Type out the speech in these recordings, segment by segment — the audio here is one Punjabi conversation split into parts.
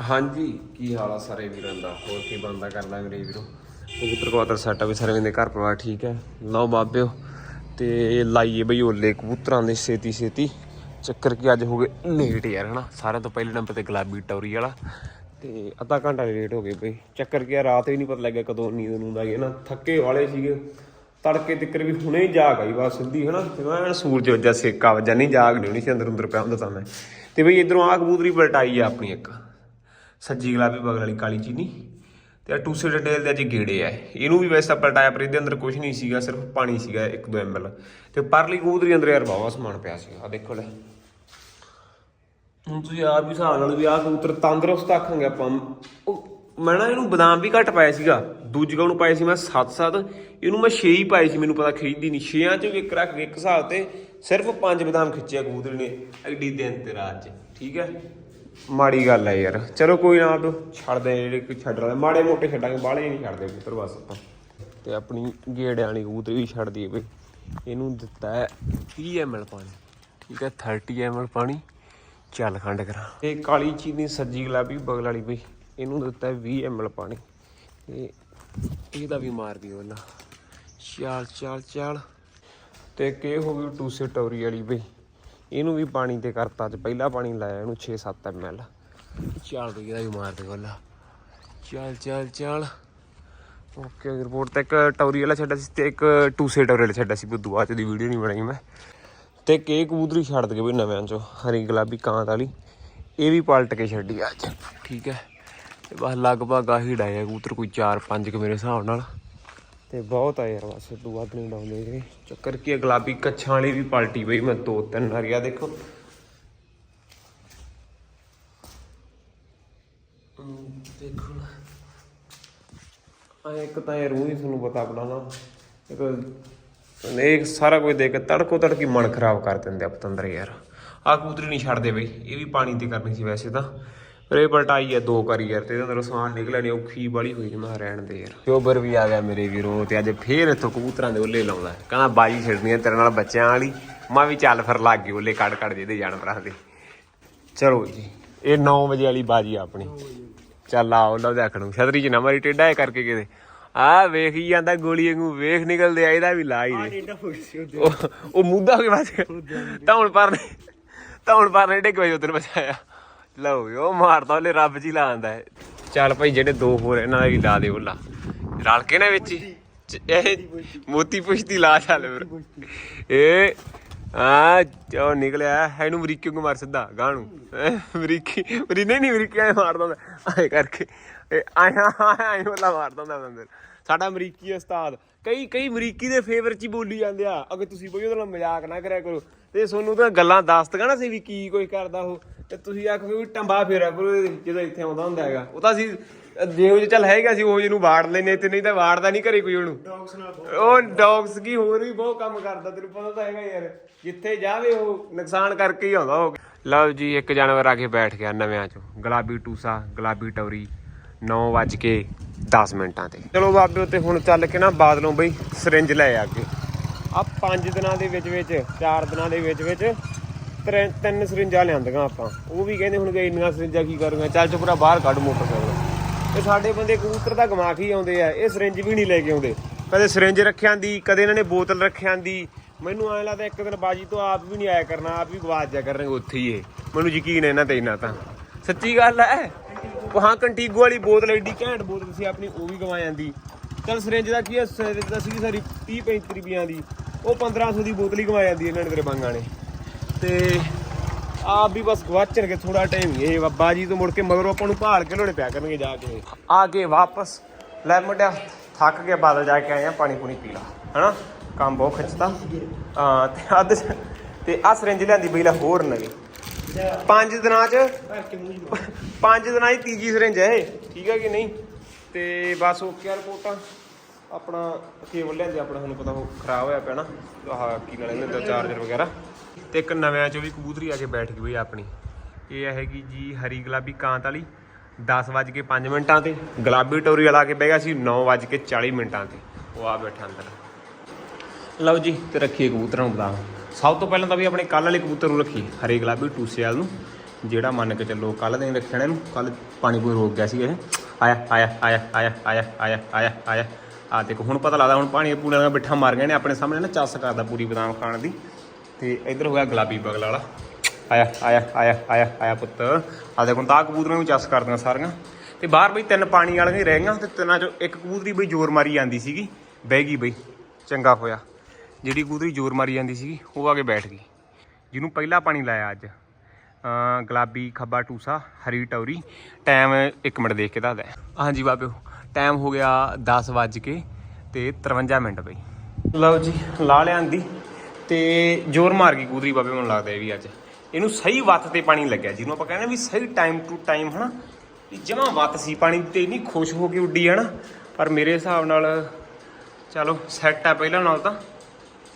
ਹਾਂਜੀ, ਕੀ ਹਾਲ ਆ ਸਾਰੇ ਵੀਰਾਂ ਦਾ? ਹੋਰ ਕੀ ਬੰਦਾ ਕਰਦਾ ਮੇਰੇ ਵੀਰੋ? ਕਬੂਤਰ ਕਵਾਤਰ ਸੈਟ ਆ ਵੀ ਸਾਰੇ ਦੇ, ਘਰ ਪਰਿਵਾਰ ਠੀਕ ਹੈ? ਲਓ ਬਾਬਿਓ, ਤੇ ਲਾਈਏ ਬਈ ਓਲੇ ਕਬੂਤਰਾਂ ਦੇ ਛੇਤੀ ਛੇਤੀ ਚੱਕਰ ਕੀ ਅੱਜ ਹੋ ਗਏ ਲੇਟ ਯਾਰ, ਹਨਾ? ਸਾਰਿਆਂ ਤੋਂ ਪਹਿਲੇ ਨੰਬਰ ਤੇ ਗੁਲਾਬੀ ਟੌਰੀ ਵਾਲਾ। ਤੇ ਅੱਧਾ ਘੰਟਾ ਲੇਟ ਹੋ ਗਏ ਬਈ। ਚੱਕਰ ਕੀ ਆ, ਰਾਤ ਹੀ ਨਹੀਂ ਪਤਾ ਲੱਗਿਆ ਕਦੋਂ ਨੀਂਦ ਨੂੰ ਆਈ ਹੈ ਨਾ? ਥੱਕੇ ਵਾਲੇ ਸੀਗੇ। ਤੜਕੇ ਤਿੱਕਰ ਵੀ ਹੁਣੇ ਹੀ ਜਾਗ ਆਈ ਬਸ ਸਿੱਧੀ, ਹਨਾ? ਤੇ ਸੂਰਜ ਵੱਜਾ ਸੇਕਾ, ਵੱਜਾ ਨਹੀਂ ਜਾਗ ਨਹੀਂ ਹੋਣੀ ਸੀ ਅੰਦਰ ਅੰਦਰ ਪਿਆ ਹੁੰਦਾ ਤਾਂ ਮੈਂ। ਤੇ ਬਈ ਇਧਰੋਂ ਆ ਕਬੂਤਰੀ ਪਲਟਾਈ ਆ ਆਪਣੀ ਇੱਕ। ਸੱਜੀ ਗੁਲਾਬੀ ਬਗਲ ਵਾਲੀ ਕਾਲੀ ਚੀਨੀ ਤੇ ਆ ਟੂਸੇ ਡੇਲ ਦੇ ਅੱਜ ਗੇੜੇ ਆ। ਇਹਨੂੰ ਵੀ ਵੈਸੇ ਪਲਟਾਇਆ, ਪਰ ਇਹਦੇ ਅੰਦਰ ਕੁਝ ਨਹੀਂ ਸੀਗਾ, ਸਿਰਫ ਪਾਣੀ ਸੀਗਾ 1-2 ml ਤੇ ਪਰਲੀ ਕਬੂਤਰੀ ਅੰਦਰ ਯਾਰ ਬਾਵਾ ਸਮਾਨ ਪਿਆ ਸੀ ਆ ਦੇਖੋ ਲੈ। ਹੁਣ ਤੁਸੀਂ ਆਪ ਵੀ ਹਿਸਾਬ ਨਾਲ ਵੀ ਆਹ ਕਬੂਤਰ ਤੰਦਰੁਸਤ ਆਖਾਂਗੇ ਆਪਾਂ। ਉਹ ਮੈਂ ਨਾ ਇਹਨੂੰ ਬਦਾਮ ਵੀ ਘੱਟ ਪਾਇਆ ਸੀਗਾ। ਦੂਜੀ ਗਾਉਂ ਨੂੰ ਪਾਏ ਸੀ ਮੈਂ 7-7 ਇਹਨੂੰ ਮੈਂ 6 ਹੀ ਪਾਏ ਸੀ, ਮੈਨੂੰ ਪਤਾ ਖਰੀਦੀ ਨਹੀਂ। 6ਾਂ ਚ ਵੀ ਇੱਕ ਰੱਖ ਕੇ ਇੱਕ ਹਿਸਾਬ ਤੇ ਸਿਰਫ 5 ਬਦਾਮ ਖਿੱਚਿਆ ਕਬੂਤਰ ਨੇ। ਐਡੀ ਦਿਨ ਤੇ ਰਾਤ ਚ ਠੀਕ ਹੈ? ਮਾੜੀ ਗੱਲ ਹੈ ਯਾਰ। ਚਲੋ ਕੋਈ ਨਾ ਆਪ ਛੱਡਦੇ ਆ ਜਿਹੜੇ ਕੋਈ ਛੱਡ ਰਹੇ ਮਾੜੇ ਮੋਟੇ ਛੱਡਾਂਗੇ, ਬਾਹਲੇ ਨਹੀਂ ਛੱਡਦੇ ਕਬੂਤਰ ਬਸ ਆਪਾਂ। ਤੇ ਆਪਣੀ ਗੇੜਿਆਂ ਵਾਲੀ ਕਬੂਤਰ ਵੀ ਛੱਡ ਦਈਏ ਬਈ। ਇਹਨੂੰ ਦਿੱਤਾ ਹੈ 30 ml ਪਾਣੀ। ਠੀਕ ਹੈ 30 ml ਪਾਣੀ। ਚੱਲ ਖੰਡ ਕਰਾਂ। ਤੇ ਕਾਲੀ ਚੀਨੀ ਸੱਜੀ ਗੁਲਾਬੀ ਬਗਲ ਵਾਲੀ ਬਈ, ਇਹਨੂੰ ਦਿੱਤਾ 20 ml ਪਾਣੀ। ਤੇ ਇਹਦਾ ਵੀ ਮਾਰ ਦਿਓ ਨਾ ਚਾਲ ਚਾਲ ਚਾਲ। ਤੇ ਕੇ ਹੋ ਗਈ ਟੂਸੇ ਟੌਰੀ ਵਾਲੀ ਬਈ। ਇਹਨੂੰ ਵੀ ਪਾਣੀ ਤੇ ਕਰਤਾ ਅੱਜ ਪਹਿਲਾ ਪਾਣੀ ਲਾਇਆ ਇਹਨੂੰ 6-7 ml ਚਾਲ ਬਈ ਇਹਦਾ ਵੀ ਮਾਰ ਦਿਓ ਨਾ ਚਾਲ ਚਾਲ ਚਾਲ। ਓਕੇ ਰਿਪੋਰਟ ਤੇ ਇੱਕ ਟੌਰੀ ਵਾਲਾ ਛੱਡਿਆ ਸੀ ਤੇ ਇੱਕ ਟੂਸੇ ਟੌਰੀ ਵਾਲਾ ਛੱਡਿਆ ਸੀ ਬੁੱਧੂ ਬਾਅਦ ਚ ਦੀ ਵੀਡੀਓ ਨਹੀਂ ਬਣਾਈ ਮੈਂ। ਤੇ ਕੇ ਕਬੂਤਰੀ ਛੱਡ ਦਗੇ ਬਈ ਨਵਿਆਂ ਚੋਂ ਹਰੀ ਗੁਲਾਬੀ ਕਾਂਤ ਵਾਲੀ। ਇਹ ਵੀ ਪਲਟ ਕੇ ਛੱਡੀ ਅੱਜ। ਠੀਕ ਹੈ। ਤੇ ਬਸ ਲਗਭਗ ਆਹੀ ਡਾਇਆ ਕਬੂਤਰ ਕੋਈ 4-5 ਕੁ ਮੇਰੇ ਹਿਸਾਬ ਨਾਲ। ਤੇ ਬਹੁਤ ਆ ਯਾਰ ਬਸ ਇਦੋਂ ਵੱਧ ਨਹੀਂ ਡਾਉਂਦੇ ਜਿਹੜੇ ਚੱਕਰ ਕੀ ਗੁਲਾਬੀ ਕੱਛਾਂ ਵਾਲੀ ਵੀ ਪਲਟੀ ਬਈ ਮੈਂ, ਦੋ ਤਿੰਨ ਹਰੀਆ ਦੇਖੋ। ਦੇਖੋ ਨਾ। ਆ ਇੱਕ ਤਾਂ ਇਹ ਰੂਹ ਹੀ ਤੁਹਾਨੂੰ ਪਤਾ ਆਪਣਾ ਨਾ। ਇੱਕ ਇਹ ਸਾਰਾ ਕੁਝ ਦੇਖ ਕੇ ਤੜਕੋ ਤੜਕੀ ਮਨ ਖਰਾਬ ਕਰ ਦਿੰਦੇ ਆ ਪਤੰਦਰ ਯਾਰ। ਆ ਕਬੂਤਰੀ ਨਹੀਂ ਛੱਡਦੇ ਬਈ, ਇਹ ਵੀ ਪਾਣੀ ਤੇ ਕਰਨੀ ਸੀ ਵੈਸੇ ਤਾਂ। ਇਹ ਪਲਟਾਈ ਆ ਦੋ ਕਰੀ ਯਾਰ ਤੇ ਇਹਦੇ ਅੰਦਰੋਂ ਸਾਨ ਨਿਕਲਿਆ ਨਹੀਂ ਔਖੀ ਬਾਲੀ ਹੋਈ ਜਮਾ ਰਹਿਣ ਦੇ ਯਾਰ। ਚੋਬਰ ਵੀ ਆ ਗਿਆ ਮੇਰੇ ਵੀਰੋ ਤੇ ਅੱਜ ਫੇਰ ਇੱਥੋਂ ਕਬੂਤਰਾਂ ਦੇ ਉੱਲੇ ਲਾਉਂਦਾ ਕਹਿੰਦਾ ਬਾਜੀ ਛੱਡਣੀ ਆ ਤੇਰੇ ਨਾਲ ਬੱਚਿਆਂ ਵਾਲੀ। ਮੈਂ ਵੀ ਚੱਲ ਫਿਰ ਲੱਗ ਗਈ ਉੱਲੇ ਕੱਢ ਕੱਢ ਜਿਹਦੇ ਜਾਨਵਰਾਂ ਦੇ। ਚਲੋ ਜੀ ਇਹ 9 ਵਜੇ ਵਾਲੀ ਬਾਜੀ ਆਪਣੀ। ਚੱਲ ਆ ਉਹਨਾਂ ਦੇ ਆਖਣੂ ਛਤਰੀ ਚ ਨਾ ਮਾਰੀ ਟੇਡਾ ਇਹ ਕਰਕੇ ਕਿਤੇ। ਆ ਵੇਖ ਹੀ ਜਾਂਦਾ ਗੋਲੀ ਵਾਂਗੂ ਵੇਖ ਨਿਕਲਦੇ ਆ ਇਹਦਾ ਵੀ ਲਾ ਹੀ ਦੇ ਉਹ ਮੁੱਦਾ ਕੇ ਬਚ ਤਾਂ ਹੁਣ ਪਰ ਤਾਂ ਹੁਣ ਪਰ ਨੇ ਡਿੱਗ ਵਜੇ ਉਧਰ ਬਚਾਇਆ। ਲਓ ਵੀ ਉਹ ਮਾਰਦਾ ਉਹਲੇ ਰੱਬ ਜੀ ਲਾਉਂਦਾ ਹੈ ਚੱਲ ਭਾਈ ਜਿਹੜੇ ਦੋ ਹੋਰ ਇਹਨਾਂ ਦਾ ਵੀ ਲਾ ਦੇ ਉਹਲਾ ਰਲ ਕੇ ਨਾ ਵਿੱਚ ਹੀ। ਚ- ਇਹ ਮੋਤੀ ਪੁਸ਼ਤੀ ਲਾ ਚੱਲ ਫਿਰ। ਇਹ ਆ ਜੋ ਨਿਕਲਿਆ ਇਹਨੂੰ ਅਮਰੀਕੀ ਨੂੰ ਮਾਰ ਸਿੱਧਾ ਗਾਂ ਨੂੰ। ਹੈਂ, ਅਮਰੀਕੀ ਅਮਰੀ ਨਹੀਂ ਨਹੀਂ ਅਮਰੀਕੀ ਐ ਮਾਰਦਾ ਹੁੰਦਾ। ਐ ਕਰਕੇ। ਇਹ ਆਇਆ ਆਇਆ ਉਹਲਾ ਮਾਰਦਾ ਹੁੰਦਾ ਅੰਦਰ ਸਾਡਾ ਅਮਰੀਕੀ ਉਸਤਾਦ। ਕਈ ਕਈ ਅਮਰੀਕੀ ਦੇ ਫੇਵਰ ਚ ਹੀ ਬੋਲੀ ਜਾਂਦੇ ਆ। ਅਗੇ ਤੁਸੀਂ ਬਈ ਉਹਦੇ ਨਾਲ ਮਜ਼ਾਕ ਨਾ ਕਰਿਆ ਕਰੋ। ਤੇ ਤੁਹਾਨੂੰ ਤਾਂ ਗੱਲਾਂ ਦੱਸਦੀਆਂ ਨਾ ਸੀ ਵੀ ਕੀ ਕੋਈ ਕਰਦਾ ਉਹ। ਤੇ ਤੁਸੀਂ ਆਖੋਗੇ ਵੀ ਟੰਬਾ ਫੇਰਾ ਕਰੋ ਜਦੋਂ ਇੱਥੇ ਆਉਂਦਾ ਹੁੰਦਾ ਹੈਗਾ। ਉਹ ਤਾਂ ਅਸੀਂ ਜੇ ਉਹ ਚੱਲ ਹੈਗਾ ਸੀ ਉਹ ਜਿਹਨੂੰ ਵਾੜ ਲੈਨੇ ਤੇ ਨਹੀਂ ਤਾਂ ਵਾੜਦਾ ਨਹੀਂ ਘਰੇ ਕੋਈ ਉਹਨੂੰ। ਉਹ ਡੌਗਸ ਕੀ ਹੋਰ ਵੀ ਬਹੁਤ ਕੰਮ ਕਰਦਾ ਤੈਨੂੰ ਪਤਾ ਤਾਂ ਹੈਗਾ ਯਾਰ। ਜਿੱਥੇ ਜਾਵੇ ਉਹ ਨੁਕਸਾਨ ਕਰਕੇ ਹੀ ਆਉਂਦਾ ਉਹ। ਲਓ ਜੀ ਇੱਕ ਜਾਨਵਰ ਆ ਕੇ ਬੈਠ ਗਿਆ ਨਵਿਆਂ ਚ। ਗੁਲਾਬੀ ਟੂਸਾ ਗੁਲਾਬੀ ਟੌਰੀ 9 ਵੱਜ ਕੇ 10 ਮਿੰਟਾਂ ਤੇ। ਚਲੋ ਬਾਬੇ ਉੱਤੇ ਹੁਣ ਚੱਲ ਕੇ ਨਾ ਬਾਦਲੋਂ ਬਈ ਸਰਿੰਜ ਲੈ ਆ ਕੇ ਆ 5 ਦਿਨਾਂ ਦੇ ਵਿੱਚ ਵਿੱਚ 4 ਦਿਨਾਂ ਦੇ ਵਿੱਚ ਵਿੱਚ ਤਿੰਨ ਤਿੰਨ ਸਰਿੰਜਾਂ ਲਿਆਂਦੀਆਂ ਆਪਾਂ। ਉਹ ਵੀ ਕਹਿੰਦੇ ਹੁਣ ਕਿ ਇੰਨੀਆਂ ਸਰਿੰਜਾਂ ਕੀ ਕਰੂੰਗਾ ਚੱਲ ਚੁਪਰਾ ਬਾਹਰ ਕੱਢ ਮੋਟਰਸਾਈਕਲ। ਤੇ ਸਾਡੇ ਬੰਦੇ ਕਬੂਤਰ ਦਾ ਗਮਾਖ ਹੀ ਆਉਂਦੇ ਆ। ਇਹ ਸਰਿੰਜ ਵੀ ਨਹੀਂ ਲੈ ਕੇ ਆਉਂਦੇ। ਕਦੇ ਸਰਿੰਜ ਰੱਖਿਆਂ ਦੀ ਕਦੇ ਇਹਨਾਂ ਨੇ ਬੋਤਲ ਰੱਖਿਆਂ ਦੀ ਮੈਨੂੰ ਐਂ ਲੱਗਦਾ ਇੱਕ ਦਿਨ ਬਾਜੀ ਤੋਂ ਆਪ ਵੀ ਨਹੀਂ ਆਇਆ ਕਰਨਾ, ਆਪ ਵੀ ਗਵਾਚ ਜਾ ਕਰਨਗੇ ਉੱਥੇ ਹੀ ਇਹ। ਮੈਨੂੰ ਯਕੀਨ ਹੈ ਇਹਨਾਂ ਤੇ ਇਹਨਾਂ ਤਾਂ। ਸੱਚੀ ਗੱਲ ਹੈ? ਉਹ ਹਾਂ, ਕੰਟੀਗੋ ਵਾਲੀ ਬੋਤਲ, ਐਡੀ ਘੈਂਟ ਬੋਤਲ ਸੀ ਆਪਣੀ, ਉਹ ਵੀ ਗਵਾ ਜਾਂਦੀ। ਚਲ ਸਰਿੰਜ ਦਾ ਕੀ ਹੈ? ਸਰਿੰਜ ਦਾ ਸੀ ਸਾਰੀ 30 35 ਰੁਪਈਆਂ ਦੀ। ਉਹ 1500 ਦੀ ਬੋਤਲ ਹੀ ਗਵਾ ਜਾਂਦੀ ਇਹਨਾਂ ਨੇ ਤੇਰੇ ਬੰਗਾਂ ਨੇ। ਤੇ ਆਪ ਵੀ ਬਸ ਗਵਾਚਣਗੇ ਥੋੜਾ ਟਾਈਮ ਇਹ ਬਾਬਾ ਜੀ ਤੋਂ ਮੁੜ ਕੇ ਮਗਰੋਂ ਆਪਾਂ ਨੂੰ ਭਾਲ ਕੇ ਲੋੜੇ ਪਿਆ ਕਰਨਗੇ ਜਾ ਕੇ। ਆ ਕੇ ਵਾਪਸ ਲੈ ਮੁੰਡਿਆ, ਥੱਕ ਕੇ ਬਾਦਲ ਜਾ ਕੇ ਆਏ ਆ, ਪਾਣੀ ਪੂਣੀ ਪੀ ਲਾ, ਹਨਾ? ਕੰਮ ਬਹੁਤ ਖਿੱਚਦਾ ਹਾਂ, ਤੇ ਅੱਧ ਤੇ ਆ ਸਰਿੰਜ ਲਿਆਂਦੀ ਬਈ ਲੈ ਹੋਰ ਨਵੀਂ। ਪੰਜ ਦਿਨਾਂ ਚ ਪੰਜ ਦਿਨਾਂ ਦੀ ਤੀਜੀ ਸਰਿੰਜ ਹੈ ਇਹ, ਠੀਕ ਹੈ ਕਿ ਨਹੀਂ? ਤੇ ਬਸ ਓਕੇ ਰਿਪੋਰਟਾਂ। ਆਪਣਾ ਕੇਬਲ ਲਿਆਂਦੇ, ਆਪਣਾ ਤੁਹਾਨੂੰ ਪਤਾ ਉਹ ਖਰਾਬ ਹੋਇਆ ਪਿਆ ਨਾ, ਆਹ ਕੀ ਨਾਲ ਇਹਨੇ ਚਾਰਜਰ ਵਗੈਰਾ। ਤੇ ਇੱਕ ਨਵਿਆਂ 'ਚੋਂ ਵੀ ਕਬੂਤਰੀ ਆ ਕੇ ਬੈਠ ਗਈ ਬਈ ਆਪਣੀ। ਇਹ ਹੈਗੀ ਜੀ ਹਰੀ ਗੁਲਾਬੀ ਕਾਂਤ ਵਾਲੀ 10 ਵੱਜ ਕੇ 5 ਮਿੰਟਾਂ ਤੇ। ਗੁਲਾਬੀ ਟੋਰੀ ਵਾਲਾ ਕੇ ਬਹਿ ਗਿਆ ਸੀ 9 ਵੱਜ ਕੇ 40 ਮਿੰਟਾਂ ਤੇ। ਉਹ ਆ ਬੈਠਾ ਅੰਦਰ। ਲਓ ਜੀ, ਤੇ ਰੱਖੀਏ ਕਬੂਤਰਾਂ ਨੂੰ ਬਦਾਮ। ਸਭ ਤੋਂ ਪਹਿਲਾਂ ਤਾਂ ਵੀ ਆਪਣੇ ਕੱਲ ਵਾਲੇ ਕਬੂਤਰ ਨੂੰ ਰੱਖੀ ਹਰੇ ਗੁਲਾਬੀ ਟੂਸੇ ਵਾਲ ਨੂੰ, ਜਿਹੜਾ ਮੰਨ ਕੇ ਚੱਲੋ ਕੱਲ ਦੇ ਰੱਖਿਆ ਨਾ ਇਹਨੂੰ ਕੱਲ ਪਾਣੀ ਪੂਰੀ ਰੋਕ ਗਿਆ ਸੀ ਇਹ। ਆਇਆ ਆਇਆ ਆਇਆ ਆਇਆ ਆਇਆ ਆਇਆ ਆਇਆ ਆਇਆ। ਆ ਦੇਖੋ, ਹੁਣ ਪਤਾ ਲੱਗਦਾ, ਹੁਣ ਪਾਣੀ ਪੂਰਾ ਦਾ ਬਿੱਠਾ ਮਾਰ ਗਏ ਨੇ ਆਪਣੇ ਸਾਹਮਣੇ ਨਾ, ਚੱਸ ਕਰਦਾ ਪੂਰੀ ਬਦਾਮ ਖਾਣ ਦੀ। ਤੇ ਇੱਧਰ ਹੋਇਆ ਗੁਲਾਬੀ ਬਗਲ ਵਾਲਾ। ਆਇਆ ਆਇਆ ਆਇਆ ਆਇਆ ਆਇਆ ਪੁੱਤ। ਆ ਦੇਖੋ ਤਾਂ ਕਬੂਤਰਾਂ ਨੂੰ ਚੱਸ ਕਰਦੀਆਂ ਸਾਰੀਆਂ। ਤੇ ਬਾਹਰ ਬਈ ਤਿੰਨ ਪਾਣੀ ਵਾਲੀਆਂ ਹੀ ਰਹਿ ਗਈਆਂ, ਤੇ ਤਿੰਨਾਂ ਚੋਂ ਇੱਕ ਕਬੂਤਰੀ ਬਈ ਜ਼ੋਰ ਮਾਰੀ ਜਾਂਦੀ ਸੀਗੀ। ਬਹਿ ਗਈ ਬਈ, ਚੰਗਾ ਹੋਇਆ। ਜਿਹੜੀ ਕਬੂਤਰੀ ਜ਼ੋਰ ਮਾਰੀ ਜਾਂਦੀ ਸੀਗੀ, ਉਹ ਆ ਕੇ ਬੈਠ ਗਈ। ਜਿਹਨੂੰ ਪਹਿਲਾ ਪਾਣੀ ਲਾਇਆ ਅੱਜ ਗੁਲਾਬੀ ਖੱਬਾ ਟੂਸਾ, ਹਰੀ ਟੌਰੀ। ਟਾਈਮ 1 ਮਿੰਟ ਦੇਖ ਕੇ ਦੱਸਦਾ ਹਾਂਜੀ ਬਾਬਿਓ ਟਾਈਮ ਹੋ ਗਿਆ 10 ਵੱਜ ਕੇ ਤੇ 53 ਮਿੰਟ ਬਈ। ਲਓ ਜੀ, ਲਾ ਲਿਆਂਦੀ ਤੇ ਜ਼ੋਰ ਮਾਰ ਗਈ ਕੂਦਰੀ ਬਾਬੇ, ਮੈਨੂੰ ਲੱਗਦਾ ਇਹ ਵੀ ਅੱਜ। ਇਹਨੂੰ ਸਹੀ ਵੱਤ ਤੇ ਪਾਣੀ ਲੱਗਿਆ, ਜਿਹਨੂੰ ਆਪਾਂ ਕਹਿੰਦੇ ਵੀ ਸਹੀ ਟਾਈਮ ਟੂ ਟਾਈਮ ਹਨਾ? ਵੀ ਜਮਾ ਵੱਤ ਸੀ, ਪਾਣੀ ਤੇ ਇੰਨੀ ਖੁਸ਼ ਹੋ ਕੇ ਉੱਡੀ ਹਨਾ ਪਰ ਮੇਰੇ ਹਿਸਾਬ ਨਾਲ, ਚਲੋ ਸੈੱਟ ਆ ਪਹਿਲਾਂ ਨਾਲ ਤਾਂ।